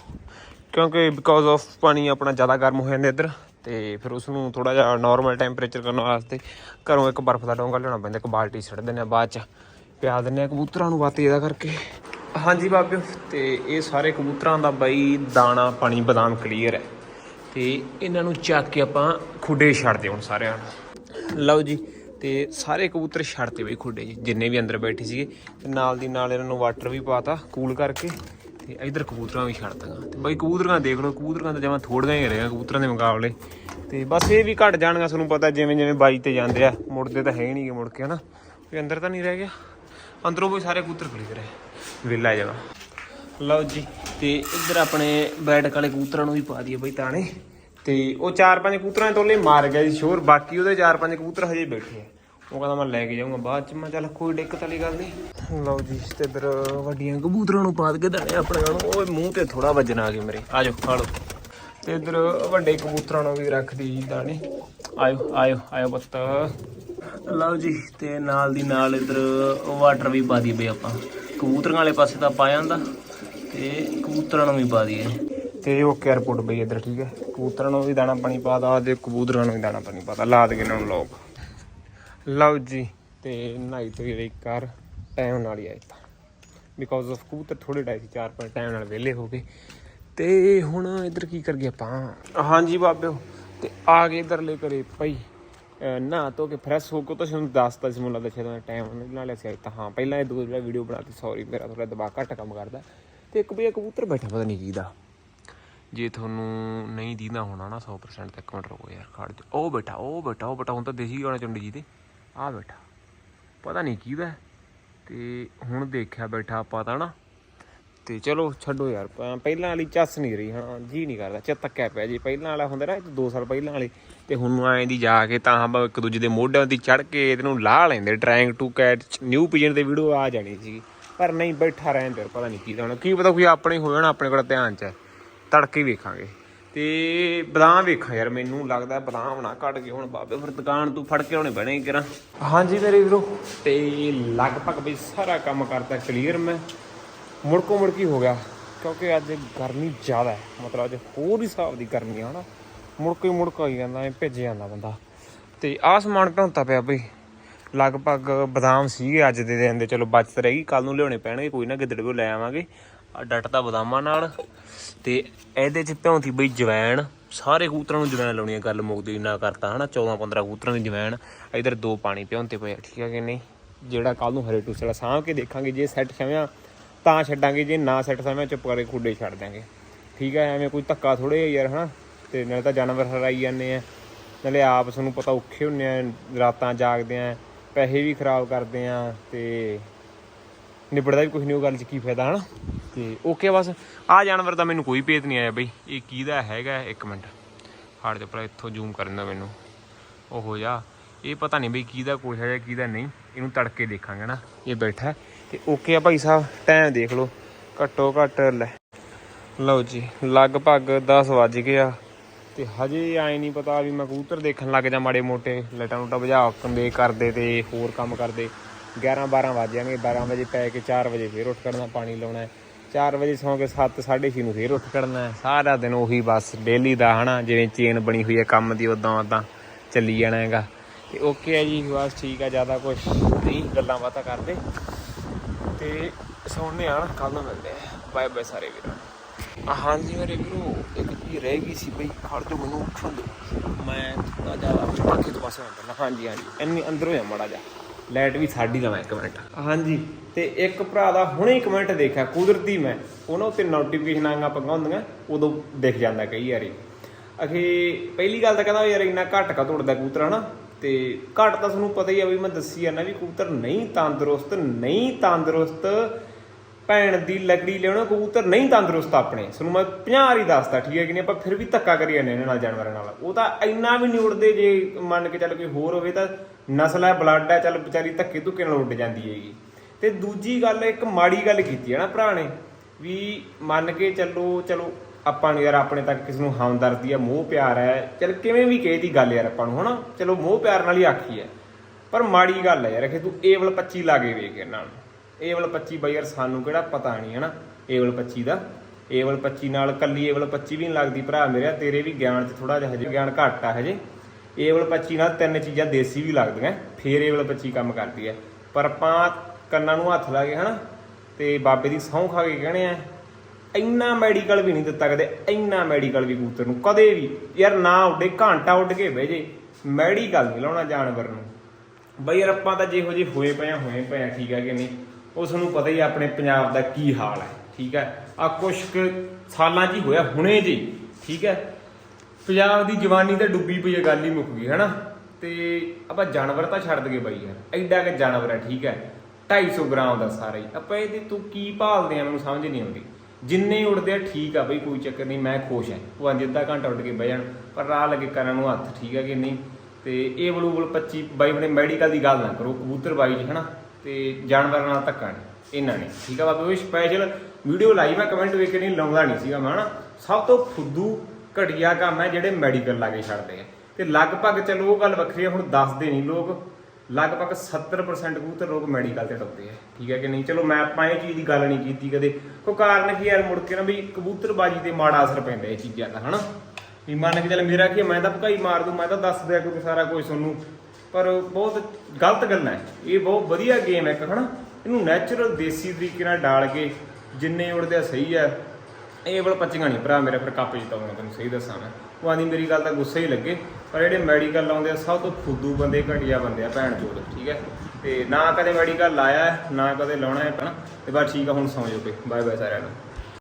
ਕਿਉਂਕਿ ਬਿਕੋਜ਼ ਆਫ ਪਾਣੀ ਆਪਣਾ ਜ਼ਿਆਦਾ ਗਰਮ ਹੋ ਜਾਂਦਾ ਇੱਧਰ ਤੇ ਫਿਰ ਉਸ ਨੂੰ ਥੋੜਾ ਜਿਹਾ ਨਾਰਮਲ ਟੈਂਪਰੇਚਰ ਕਰਨ ਵਾਸਤੇ ਘਰੋਂ ਇੱਕ ਬਰਫ਼ ਦਾ ਡੋਂਗਾ ਲਿਆਉਣਾ ਪੈਂਦਾ ਇੱਕ ਬਾਲਟੀ ਛੱਡ ਦਿੰਦੇ ਆ ਬਾਅਦ ਚ। ਪਿਆ ਦਿੰਦੇ ਆ ਕਬੂਤਰਾਂ ਨੂੰ ਬਾਤੀ ਇਹਦਾ ਕਰਕੇ। ਹਾਂਜੀ ਬਾਬਿਓ ਤੇ ਇਹ ਸਾਰੇ ਕਬੂਤਰਾਂ ਦਾ ਬਈ ਦਾਣਾ ਪਾਣੀ ਬਦਾਮ ਕਲੀਅਰ ਹੈ। ਤੇ ਇਹਨਾਂ ਨੂੰ ਚੱਕ ਕੇ ਆਪਾਂ ਖੁੱਡੇ ਛੱਡ ਦਿਓ ਹੁਣ ਸਾਰਿਆਂ ਨੂੰ। ਲਓ ਜੀ ਤੇ ਸਾਰੇ ਕਬੂਤਰ ਛੱਡਤੇ ਬਈ ਖੁੱਡੇ ਜੀ, ਜਿੰਨੇ ਵੀ ਅੰਦਰ ਬੈਠੇ ਸੀਗੇ। ਤੇ ਨਾਲ ਦੀ ਨਾਲ ਇਹਨਾਂ ਨੂੰ ਵਾਟਰ ਵੀ ਪਾਤਾ ਕੂਲ ਕਰਕੇ, ਤੇ ਇਧਰ ਕਬੂਤਰਾਂ ਵੀ ਛੱਡ ਦਾਂਗਾ ਤੇ ਬਈ ਕਬੂਤਰਾਂ ਦੇਖ ਲਓ, ਕਬੂਤਰਾਂ ਤਾਂ ਜਮਾਂ ਥੋੜੀਆਂ ਹੀ ਰਹਿਆ ਕਬੂਤਰਾਂ ਦੇ ਮੁਕਾਬਲੇ। ਤੇ ਬਸ ਇਹ ਵੀ ਘਟ ਜਾਣਗਾ, ਤੁਹਾਨੂੰ ਪਤਾ ਜਿਵੇਂ ਜਿਵੇਂ ਬਾਈ ਤੇ ਜਾਂਦੇ ਆ, ਮੁੜਦੇ ਤਾਂ ਹੈ ਹੀ ਨਹੀਂਗੇ ਮੁੜ ਕੇ, ਹਨਾ। ਵੀ ਅੰਦਰ ਤਾਂ ਨਹੀਂ ਰਹਿ ਗਿਆ। ਅੰਦਰੋਂ ਵੀ ਸਾਰੇ ਕਬੂਤਰ ਖਰੀਦ ਰਹੇ। ਵਿਲਾ ਜਗਾ ਲਓ ਜੀ, ਤੇ ਇੱਧਰ ਆਪਣੇ ਬੈਠਕ ਵਾਲੇ ਕਬੂਤਰਾਂ ਨੂੰ ਵੀ ਪਾ ਦਈਏ ਬਈ ਤਾਣੇ। ਤੇ ਉਹ ਚਾਰ ਪੰਜ ਕਬੂਤਰਾਂ ਦੇ ਤੋਲੇ ਮਾਰ ਗਿਆ ਜੀ ਸ਼ੋਰ, ਬਾਕੀ ਉਹਦੇ ਚਾਰ ਪੰਜ ਕਬੂਤਰ ਹਜੇ ਬੈਠੇ ਆ। ਉਹ ਕਹਿੰਦਾ ਮੈਂ ਲੈ ਕੇ ਜਾਊਂਗਾ ਬਾਅਦ ਚ, ਮੈਂ ਚੱਲ ਕੋਈ ਦਿੱਕਤ ਵਾਲੀ ਗੱਲ ਨਹੀਂ। ਲਓ ਜੀ ਤੇ ਇੱਧਰ ਵੱਡੀਆਂ ਕਬੂਤਰਾਂ ਨੂੰ ਪਾ ਕੇ ਦਾਣੇ ਆਪਣੇ ਨੂੰ ਓਏ ਮੂੰਹ ਤੇ ਥੋੜਾ ਵੱਜਣਾ ਆ ਗਏ ਮੇਰੇ। ਆਜੋ ਖਾ ਲਓ। ਤੇ ਇੱਧਰ ਵੱਡੇ ਕਬੂਤਰਾਂ ਨੂੰ ਵੀ ਰੱਖ ਦੀ ਜੀ ਦਾਣੇ। ਆਇਓ ਆਇਓ ਆਇਓ ਪੁੱਤ। ਲਓ ਜੀ, ਤੇ ਨਾਲ ਦੀ ਨਾਲ ਇੱਧਰ ਵਾਟਰ ਵੀ ਪਾ ਦਈਏ ਬਈ ਆਪਾਂ। ਕਬੂਤਰਾਂ ਵਾਲੇ ਪਾਸੇ ਤਾਂ ਪਾ ਜਾਂਦਾ ਤੇ ਕਬੂਤਰਾਂ ਨੂੰ ਵੀ ਪਾ ਦਈਏ। ਤੇ ਉਹ ਏਅਰਪੋਰਟ ਬਈ ਇੱਧਰ, ਠੀਕ ਹੈ। ਕਬੂਤਰਾਂ ਨੂੰ ਵੀ ਦਾਣਾ ਪਾਣੀ ਪਾ ਦਾ ਤੇ ਕਬੂਤਰਾਂ ਨੂੰ ਵੀ ਦਾਣਾ ਪਾਣੀ ਪਾ ਦਾ ਲਾ ਦੇ ਇਹਨਾਂ ਨੂੰ ਲੋਕ ਲਓ ਜੀ, ਤੇ ਨਹਾਈ ਤੋਂ ਜਿਹੜੀ ਕਰ, ਟਾਈਮ ਨਾਲ ਹੀ ਆਈ ਤਾਂ। ਬਿਕੋਜ਼ ਆਫ ਕਬੂਤਰ ਥੋੜੇ ਡਾਈ ਸੀ, ਚਾਰ ਪੰਜ ਟਾਈਮ ਨਾਲ ਵਿਹਲੇ ਹੋ ਗਏ। ਤੇ ਹੁਣ ਇੱਧਰ ਕੀ ਕਰ ਗਿਆ ਆਪਾਂ? ਹਾਂਜੀ ਬਾਬਿਓ, ਤੇ ਆ ਗਏ ਇੱਧਰਲੇ ਘਰੇ ਭਾਈ। ਅਹ ਨਹਾ ਧੋ ਕੇ ਫਰੈਸ਼ ਹੋ ਕੇ ਤਾਂ ਤੁਹਾਨੂੰ ਦੱਸਤਾ ਸੀ ਮੁੱਲਾ ਦੱਸਿਆ ਤਾਂ ਟਾਈਮ ਨਾਲ ਲਿਆ ਤਾਂ, ਹਾਂ, ਪਹਿਲਾਂ ਇਹ ਦੋ ਜਿਹੜਾ ਵੀਡੀਓ ਬਣਾਤੀ ਸੌਰੀ ਮੇਰਾ ਥੋੜਾ ਦਬਾਅ ਘੱਟ ਕੰਮ ਕਰਦਾ। ਤੇ ਇੱਕ ਭਈਆ ਕਬੂਤਰ ਬੈਠਾ, ਪਤਾ ਨਹੀਂ ਕਿਹਦਾ ਜੇ ਤੁਹਾਨੂੰ ਨਹੀਂ ਦੀਦਾ ਹੋਣਾ ਨਾ 100% ਤੱਕ ਇੱਕ ਮਿੰਟ ਰੁਕੋ ਯਾਰ, ਖੜ ਜਾ। ਉਹ ਬੈਠਾ ਉਹ ਬੇਟਾ ਉਹ ਬੇਟਾ, ਹੁਣ ਤਾਂ ਦੇਸੀ ਗਾਣਾ ਚੁੰਡੀ ਜੀ ਤੇ। ਆ ਬੈਠਾ ਪਤਾ ਨਹੀਂ ਕਿਹਦਾ ਹੈ। ਤੇ ਹੁਣ ਦੇਖਿਆ ਬੈਠਾ ਆਪਾਂ ਤਾਂ ਨਾ। ਤੇ ਚਲੋ ਛੱਡੋ ਯਾਰ ਪਹਿਲਾਂ ਵਾਲੀ ਚੱਸ ਨਹੀਂ ਰਹੀ, ਹਾਂ, ਜੀ ਨਹੀਂ ਕਰਦਾ ਚਿੱਤ ਤੱਕਿਆ ਪਿਆ ਜੀ। ਪਹਿਲਾਂ ਵਾਲਾ ਹੁੰਦਾ ਨਾ 2 ਸਾਲ ਪਹਿਲਾਂ ਵਾਲੇ। ਤੇ ਹੁਣ ਐਂ ਦੀ ਜਾ ਕੇ ਤਾਂ ਆਪਾਂ ਇੱਕ ਦੂਜੇ ਦੇ ਮੋਢਿਆਂ ਦੀ ਚੜ ਕੇ ਇਹਨੂੰ ਲਾਹ ਲੈਂਦੇ trying to catch, new pigeon ਦੇ ਵੀਡੀਓ ਆ ਜਾਣੀ ਸੀ ਪਰ ਨਹੀਂ ਬੈਠਾ ਰਹਿੰਦੇ ਪਤਾ ਨਹੀਂ ਕੀ ਹੋਣਾ ਕੀ ਪਤਾ ਕੋਈ ਆਪਣੇ ਹੋ ਜਾਣਾ ਆਪਣੇ ਕੋਲ ਧਿਆਨ ਚ। ਹੈ। ਤੜਕੇ ਵੇਖਾਂਗੇ। ਤੇ ਬਦਾਮ ਵੇਖਾਂ ਯਾਰ ਮੈਨੂੰ ਲੱਗਦਾ ਬਦਾਮ ਨਾ ਕੱਢ ਕੇ ਹੁਣ ਬਾਬੇ ਫਿਰ ਦੁਕਾਨ ਤੋਂ ਫੜ ਕੇ ਆਉਣੇ ਪੈਣੇ ਕਿਰਾਂ ਹਾਂਜੀ ਮੇਰੇ ਵੀਰੋ। ਤੇ ਲਗਭਗ ਵੀ ਸਾਰਾ ਕੰਮ ਕਰਤਾ ਕਲੀਅਰ ਮੈਂ। ਮੁੜਕੋ ਮੁੜਕੀ ਹੋ ਗਿਆ ਕਿਉਂਕਿ ਅੱਜ ਗਰਮੀ ਜ਼ਿਆਦਾ ਹੈ। ਮਤਲਬ ਅੱਜ ਹੋਰ ਹੀ ਹਿਸਾਬ ਦੀ ਗਰਮੀ ਆ ਹਨਾ। ਮੁੜਕੋ ਹੀ ਮੁੜਕਾ ਹੀ ਜਾਂਦਾ ਐ ਭਿੱਜ ਜਾਂਦਾ ਬੰਦਾ। ਤੇ ਆਹ ਸਮਾਨ ਭੌਂਤਾ ਪਿਆ ਬਈ। ਲਗਭਗ ਬਦਾਮ ਸੀਗੇ ਅੱਜ ਦੇ ਦਿਨ ਦੇ। ਚਲੋ ਬਚਤ ਰਹੀ ਕੱਲ ਨੂੰ ਲਿਆਉਣੇ ਪੈਣਗੇ ਕੋਈ ਨਾ ਗਿੱਦੜ ਕੋ ਲੈ ਆਵਾਂਗੇ। ਡੱਟਦਾ ਬਦਾਮਾਂ ਨਾਲ। ਤੇ ਇਹਦੇ ਚ ਭੌਂਤੀ ਬਈ ਜਵੈਣ। ਸਾਰੇ ਕਬੂਤਰਾਂ ਨੂੰ ਜਵੈਣ ਲਾਉਣੀ ਆ ਗੱਲ ਮੁਕਦੀ ਇੰਨਾ ਕਰਤਾ, ਹਨਾ? 14 15 ਕਬੂਤਰਾਂ ਦੀ ਜਵੈਣ। ਇਧਰ ਦੋ ਪਾਣੀ ਭਿਉਂਤੇ ਪਏ ਠੀਕ ਹੈ ਕਿ ਨਹੀਂ? ਜਿਹੜਾ ਕੱਲ ਨੂੰ ਹਰੇ ਟੂਸਲਾ ਸਾਂਭ ਕੇ ਦੇਖਾਂਗੇ, ਜੇ ਸੈੱਟ ਛਵਿਆਂ, ਤਾਂ ਛੱਡਾਂਗੇ, ਜੇ ਨਾ ਸੈੱਟ ਸਮੇਂ ਚੁੱਪ ਕਰਕੇ ਖੁੱਡੇ ਛੱਡ ਦਾਂਗੇ ਠੀਕ ਹੈ ਐਵੇਂ ਕੋਈ ਧੱਕਾ ਥੋੜੇ ਯਾਰ, ਹਨਾ? ਤੇ ਨਾਲੇ ਤਾਂ ਜਾਨਵਰ ਹਰਾਈ ਜਾਂਦੇ ਆ। ਨਾਲੇ ਆਪ ਸਾਨੂੰ ਪਤਾ ਔਖੇ ਹੁੰਨੇ ਆ, ਰਾਤਾਂ ਜਾਗਦੇ ਆ, ਪੈਸੇ ਵੀ ਖਰਾਬ ਕਰਦੇ ਆ, ਤੇ ਨਿਬੜਦਾ ਵੀ ਕੁਝ ਨਹੀਂ, ਉਹ ਗੱਲ 'ਚ ਕੀ ਫਾਇਦਾ, ਹਨਾ? ਤੇ ਓਕੇ ਬਸ। ਆ ਜਾਨਵਰ ਦਾ ਮੈਨੂੰ ਕੋਈ ਭੇਤ ਨਹੀਂ ਆਇਆ ਬਈ। ਇਹ ਕਿਹਦਾ ਹੈਗਾ, ਇੱਕ ਮਿੰਟ। ਹਾੜ ਦੇ ਪਰ ਇੱਥੋਂ ਜ਼ੂਮ ਕਰਨ ਦਾ ਮੈਨੂੰ। ਉਹ ਹੋ ਜਾ ਇਹ ਪਤਾ ਨਹੀਂ ਬਈ ਕਿਹਦਾ ਕੋਈ ਹੈ ਕਿਹਦਾ ਨਹੀਂ। ਇਹਨੂੰ ਤੜਕੇ ਦੇਖਾਂਗੇ ਨਾ। ਇਹ ਬੈਠਾ ਹੈ। ਤੇ ਓਕੇ ਆ ਭਾਈ ਸਾਹਿਬ ਟਾਈਮ ਦੇਖ ਲਓ। ਘੱਟੋ ਘੱਟ ਲੈ। ਲਓ ਜੀ, ਲਗਭਗ 10 ਵੱਜ ਗਿਆ ਤੇ ਹਜੇ ਆਏ ਨਹੀਂ ਪਤਾ ਵੀ ਮੈਂ ਕਬੂਤਰ ਦੇਖਣ ਲੱਗ ਜਾ ਮਾੜੇ ਮੋਟੇ। ਲਟਾ ਲੁਟਾ ਬੁਝਾ ਕੰਦੇ ਕਰਦੇ ਤੇ ਹੋਰ ਕੰਮ ਕਰਦੇ। 11 12 ਵੱਜ ਜਾਣਗੇ। 12 ਵਜੇ ਪੈ ਕੇ 4 ਵਜੇ ਫੇਰ ਉੱਠ ਕਰਨਾ ਪਾਣੀ ਲਾਉਣਾ ਹੈ। 4 ਵਜੇ ਸੌਂ ਕੇ 7 6:30 ਨੂੰ ਫੇਰ ਉੱਠ ਖੜਨਾ ਹੈ। ਸਾਰਾ ਦਿਨ ਉਹੀ ਬਸ ਡੇਲੀ ਦਾ, ਹਨਾ, ਜਿਵੇਂ ਚੇਨ ਬਣੀ ਹੋਈ ਹੈ ਕੰਮ ਦੀ ਉਦਾਂ ਉਦਾਂ ਚੱਲੀ ਜਾਣਾ ਹੈਗਾ। ਤੇ ਓਕੇ ਹੈ ਜੀ, ਬਸ ਠੀਕ ਹੈ, ਜ਼ਿਆਦਾ ਕੁਝ ਨਹੀਂ, ਗੱਲਾਂ ਬਾਤਾਂ ਕਰਦੇ। ਤੇ ਸੌਣੇ ਆਣ ਕੱਲ ਨੂੰ ਮਿਲਦੇ ਆ ਬਾਏ ਬਾਏ ਸਾਰੇ ਵੀਰਾਂ ਹਾਂਜੀ ਮੇਰੇ ਵੀਰੋ, ਇੱਕ ਚੀਜ਼ ਰਹਿ ਗਈ ਸੀ ਬਈ, ਖੜ ਜੋ ਮੈਨੂੰ, ਉੱਠਣ ਦਿਓ। ਮੈਂ ਥੋੜਾ ਜਿਹਾ ਪੱਖੇ ਤੋਂ ਪਾਸੇ ਆਉਂਦਾ ਹਾਂਜੀ ਹਾਂਜੀ, ਇੰਨੀ ਅੰਦਰੋਂ ਆ ਮੜਾ ਜਾ ਲਾਈਟ ਵੀ ਸਾਡੀ ਲਵਾਂ ਇੱਕ ਹਾਂਜੀ, ਤੇ ਇੱਕ ਭਰਾ ਦਾ ਹੁਣੇ ਹੀ ਕਮੈਂਟ ਦੇਖਿਆ, ਕੁਦਰਤੀ ਮੈਂ। ਉਹਨਾਂ ਉੱਤੇ ਨੋਟੀਫਿਕੇਸ਼ਨ ਆਂਗਾ ਪੰਗਾ ਹੁੰਦੀਆਂ, ਉਦੋਂ ਦਿਖ ਜਾਂਦਾ ਕਈ ਵਾਰੀ। ਅਖੇ, ਪਹਿਲੀ ਗੱਲ ਤਾਂ ਕਹਿੰਦਾ ਯਾਰ ਇੰਨਾ ਘੱਟ ਕਾ ਤੋੜਦਾ ਕਬੂਤਰ, ਹਨਾ? ਤੇ ਘੱਟ ਤਾਂ ਤੁਹਾਨੂੰ ਪਤਾ ਹੀ ਆ ਵੀ ਮੈਂ ਦੱਸੀ ਜਾਂਦਾ ਵੀ ਕਬੂਤਰ ਨਹੀਂ ਤੰਦਰੁਸਤ ਨਹੀਂ ਤੰਦਰੁਸਤ ਭੈਣ ਦੀ ਲੱਕੜੀ ਲਿਆਉਣਾ, ਕਬੂਤਰ ਨਹੀਂ ਤੰਦਰੁਸਤ ਆਪਣੇ। ਸਾਨੂੰ ਮੈਂ 50 ਵਾਰੀ ਦੱਸਦਾ ਠੀਕ ਹੈ ਕਿ ਨਹੀਂ? ਆਪਾਂ ਫਿਰ ਵੀ ਧੱਕਾ ਕਰੀ ਜਾਂਦੇ ਇਹਨਾਂ ਨਾਲ, ਜਾਨਵਰਾਂ ਨਾਲ। ਉਹ ਤਾਂ ਇੰਨਾ ਵੀ ਨਹੀਂ ਉੜਦੇ ਜੇ ਮੰਨ ਕੇ ਚੱਲ ਕੋਈ ਹੋਰ ਹੋਵੇ ਤਾਂ ਨਸਲ ਹੈ, ਬਲੱਡ ਹੈ, ਚੱਲ ਵਿਚਾਰੀ ਧੱਕੇ ਧੁੱਕੇ ਨਾਲ ਉੱਡ ਜਾਂਦੀ ਹੈਗੀ। ਤੇ ਦੂਜੀ ਗੱਲ, ਇੱਕ ਮਾੜੀ ਗੱਲ ਕੀਤੀ ਹੈ ਨਾ ਭਰਾ ਨੇ, ਵੀ ਮੰਨ ਕੇ ਚੱਲੋ, ਚਲੋ ਆਪਾਂ ਨੂੰ ਯਾਰ ਆਪਣੇ ਤੱਕ ਕਿਸ ਨੂੰ ਹਮਦਰਦੀ ਆ ਮੋਹ ਪਿਆਰ ਹੈ, ਚਲ ਕਿਵੇਂ ਵੀ ਕਹੇ ਦੀ ਗੱਲ ਯਾਰ ਆਪਾਂ ਨੂੰ, ਹਨਾ? ਚਲੋ ਮੋਹ ਪਿਆਰ ਨਾਲ ਹੀ ਆਖੀ ਹੈ। ਪਰ ਮਾੜੀ ਗੱਲ ਹੈ ਯਾਰ, ਕਿ ਤੂੰ ਏਵਲ 25 ਲਾਗੇ ਵੇਖ ਇਹਨਾਂ ਨੂੰ। ਏਵਲ 25 ਬਈ ਯਾਰ ਸਾਨੂੰ ਕਿਹੜਾ ਪਤਾ ਨਹੀਂ, ਹਨਾ? ਏਵਲ 25 ਦਾ। ਏਵਲ 25 ਨਾਲ ਕੱਲੀ ਏਵਲ 25 ਵੀ ਨਹੀਂ ਲੱਗਦੀ ਭਰਾ ਮੇਰਾ ਤੇਰੇ ਵੀ ਗਿਆਨ 'ਚ ਥੋੜਾ ਜਿਹਾ ਹਜੇ ਗਿਆਨ ਘੱਟ ਆ ਹਜੇ। ਏਵਲ 25 ਨਾਲ ਤਿੰਨ ਚੀਜ਼ਾਂ ਦੇਸੀ ਵੀ ਲੱਗਦੀਆਂ, ਫੇਰ ਏਵਲ 25 ਕੰਮ ਕਰਦੀ ਹੈ ਪਰ ਆਪਾਂ ਕੰਨਾਂ ਨੂੰ ਹੱਥ ਲਾ ਕੇ, ਹਨਾ? ਤੇ ਬਾਬੇ ਦੀ ਸਹੁੰ ਖਾ ਕੇ ਕਹਣੇ ਆ, ਇੰਨਾ ਮੈਡੀਕਲ ਵੀ ਨਹੀਂ ਦਿੱਤਾ ਕਦੇ, ਇੰਨਾ ਮੈਡੀਕਲ ਵੀ ਕਬੂਤਰ ਨੂੰ, ਕਦੇ ਵੀ। ਯਾਰ ਨਾ ਉੱਡੇ, ਘੰਟਾ ਉੱਡ ਕੇ ਬਹਿ ਜੇ, ਮੈਡੀਕਲ ਨਹੀਂ ਲਾਉਣਾ ਜਾਨਵਰ ਨੂੰ। ਬਈ ਯਾਰ ਆਪਾਂ ਤਾਂ ਜਿਹੋ ਜਿਹੇ ਹੋਏ ਪਏ ਆ, ਹੋਏ ਪਏ ਆ, ਠੀਕ ਆ ਕਿ ਨਹੀਂ? ਉਹ ਤੁਹਾਨੂੰ ਪਤਾ ਹੀ ਆਪਣੇ ਪੰਜਾਬ ਦਾ ਕੀ ਹਾਲ ਹੈ, ਠੀਕ ਹੈ? ਆ ਕੁਛ ਕੁ ਸਾਲਾਂ 'ਚ ਹੀ ਹੋਇਆ, ਹੁਣੇ ਜੀ, ਠੀਕ ਹੈ? ਪੰਜਾਬ ਦੀ ਜਵਾਨੀ ਤਾਂ ਡੁੱਬੀ ਪਈ ਹੈ, ਗੱਲ ਹੀ ਮੁੱਕ ਗਈ, ਹੈਨਾ? ਤੇ ਆਪਾਂ ਜਾਨਵਰ ਤਾਂ ਛੱਡ ਦਗੇ ਬਾਈ ਯਾਰ, ਐਡਾ ਕਿ ਜਾਨਵਰ ਹੈ, ਠੀਕ ਹੈ? 250 ਗ੍ਰਾਮ ਦਾ ਸਾਰਾ ਹੀ। ਆਪਾਂ ਇਹਦੇ ਤੂੰ ਕੀ ਭਾਲਦੇ ਆ, ਮੈਨੂੰ ਸਮਝ ਨਹੀਂ ਆਉਂਦੀ। ਜਿੰਨੇ ਉੜਦੇ ਆ, ਠੀਕ ਆ ਬਈ, ਕੋਈ ਚੱਕਰ ਨਹੀਂ, ਮੈਂ ਖੁਸ਼ ਹਾਂ। ਉਹ ਅੱਜ ਅੱਧਾ ਘੰਟਾ ਉੱਡ ਕੇ ਬਹਿ ਜਾਣ, ਪਰ ਰਾਹ ਲੱਗੇ ਕਰਨ ਨੂੰ ਹੱਥ, ਠੀਕ ਹੈ ਕਿ ਨਹੀਂ? ਤੇ ਇਹ ਬਲੂਬਲ 25 ਬਾਈ ਆਪਣੇ ਮੈਡੀਕਲ ਦੀ ਗੱਲ ਨਾ ਕਰੋ, ਕਬੂਤਰ ਬਾਈ ਜੀ, ਹਨਾ? ਤੇ ਜਾਨਵਰਾਂ ਨਾਲ ਧੱਕਾ ਨਹੀਂ ਇਹਨਾਂ ਨੇ ਠੀਕ ਆ ਬਾਬਾ ਉਹ ਸਪੈਸ਼ਲ ਵੀਡੀਓ ਲਾਈ ਮੈਂ ਕਮੈਂਟ ਵੇਖ ਕੇ ਨਹੀਂ ਲਾਉਂਦਾ ਨਹੀਂ ਸੀਗਾ ਮੈਂ ਹਨਾ? ਸਭ ਤੋਂ ਫੁੱਦੂ ਘਟੀਆ ਕੰਮ ਹੈ ਜਿਹੜੇ ਮੈਡੀਕਲ ਲਾ ਕੇ ਛੱਡਦੇ ਆ। ਤੇ ਲਗਭਗ ਚਲੋ ਉਹ ਗੱਲ ਵੱਖਰੀ ਹੈ ਹੁਣ ਦੱਸਦੇ ਨਹੀਂ ਲੋਕ। ਲਗਭਗ 70% ਕਬੂਤਰ ਲੋਕ ਮੈਡੀਕਲ ਤੇ ਡੁੱਬਦੇ ਆ ਠੀਕ ਹੈ ਕਿ ਨਹੀਂ? ਚਲੋ ਮੈਂ ਆਪਾਂ ਇਹ ਚੀਜ਼ ਦੀ ਗੱਲ ਨਹੀਂ ਕੀਤੀ ਕਦੇ। ਕੋ ਕਾਰਨ ਕੀ ਯਾਰ ਮੁੜ ਕੇ ਨਾ ਵੀ ਕਬੂਤਰਬਾਜੀ ਤੇ ਮਾੜਾ ਅਸਰ ਪੈਂਦਾ ਇਹ ਚੀਜ਼ਾਂ ਦਾ ਹਨਾ? ਵੀ ਮੰਨ ਕੇ ਚੱਲ ਮੇਰਾ ਕੀ ਹੈ, ਮੈਂ ਤਾਂ ਭਕਾਈ ਮਾਰ ਦੂੰ ਮੈਂ ਤਾਂ ਦੱਸ ਦਿਆ ਕਿਉਂਕਿ ਸਾਰਾ ਕੁਝ ਤੁਹਾਨੂੰ ਪਰ ਬਹੁਤ ਗਲਤ ਗੱਲਾਂ ਹੈ। ਇਹ ਬਹੁਤ ਵਧੀਆ ਗੇਮ ਹੈ ਇੱਕ, ਹਨਾ? ਇਹਨੂੰ ਨੈਚੁਰਲ ਦੇਸੀ ਤਰੀਕੇ ਨਾਲ ਡਾਲ ਕੇ ਜਿੰਨੇ ਉੜਦੇ ਆ ਸਹੀ ਹੈ, ਇਹ ਬਲ ਪੱਚੀਆਂ ਨਹੀਂ। ਭਰਾ ਮੇਰੇ ਫਿਰ ਕੱਪ ਜਿਤਾਉਣਾ ਤੈਨੂੰ ਸਹੀ ਦੱਸਾਂ ਮੈਂ। ਉਹ ਆਂਦੀ, ਮੇਰੀ ਗੱਲ ਤਾਂ ਗੁੱਸੇ ਹੀ ਲੱਗੇ। ਪਰ ਜਿਹੜੇ ਮੈਡੀਕਲ ਲਾਉਂਦੇ ਆ, ਸਭ ਤੋਂ ਫੁੱਦੂ ਬੰਦੇ, ਘਟੀਆ ਬੰਦੇ ਆ, ਭੈਣ ਚੋਦ ਠੀਕ ਹੈ? ਤੇ ਨਾ ਕਦੇ ਮੈਡੀਕਲ ਲਾਇਆ ਨਾ ਕਦੇ ਲਾਉਣਾ ਹੈ, ਹਨਾ? ਤੇ ਬਸ ਠੀਕ ਆ, ਹੁਣ ਸੌਂ ਜਾਓ ਬਾਏ ਬਾਏ ਸਾਰਿਆਂ ਨੂੰ।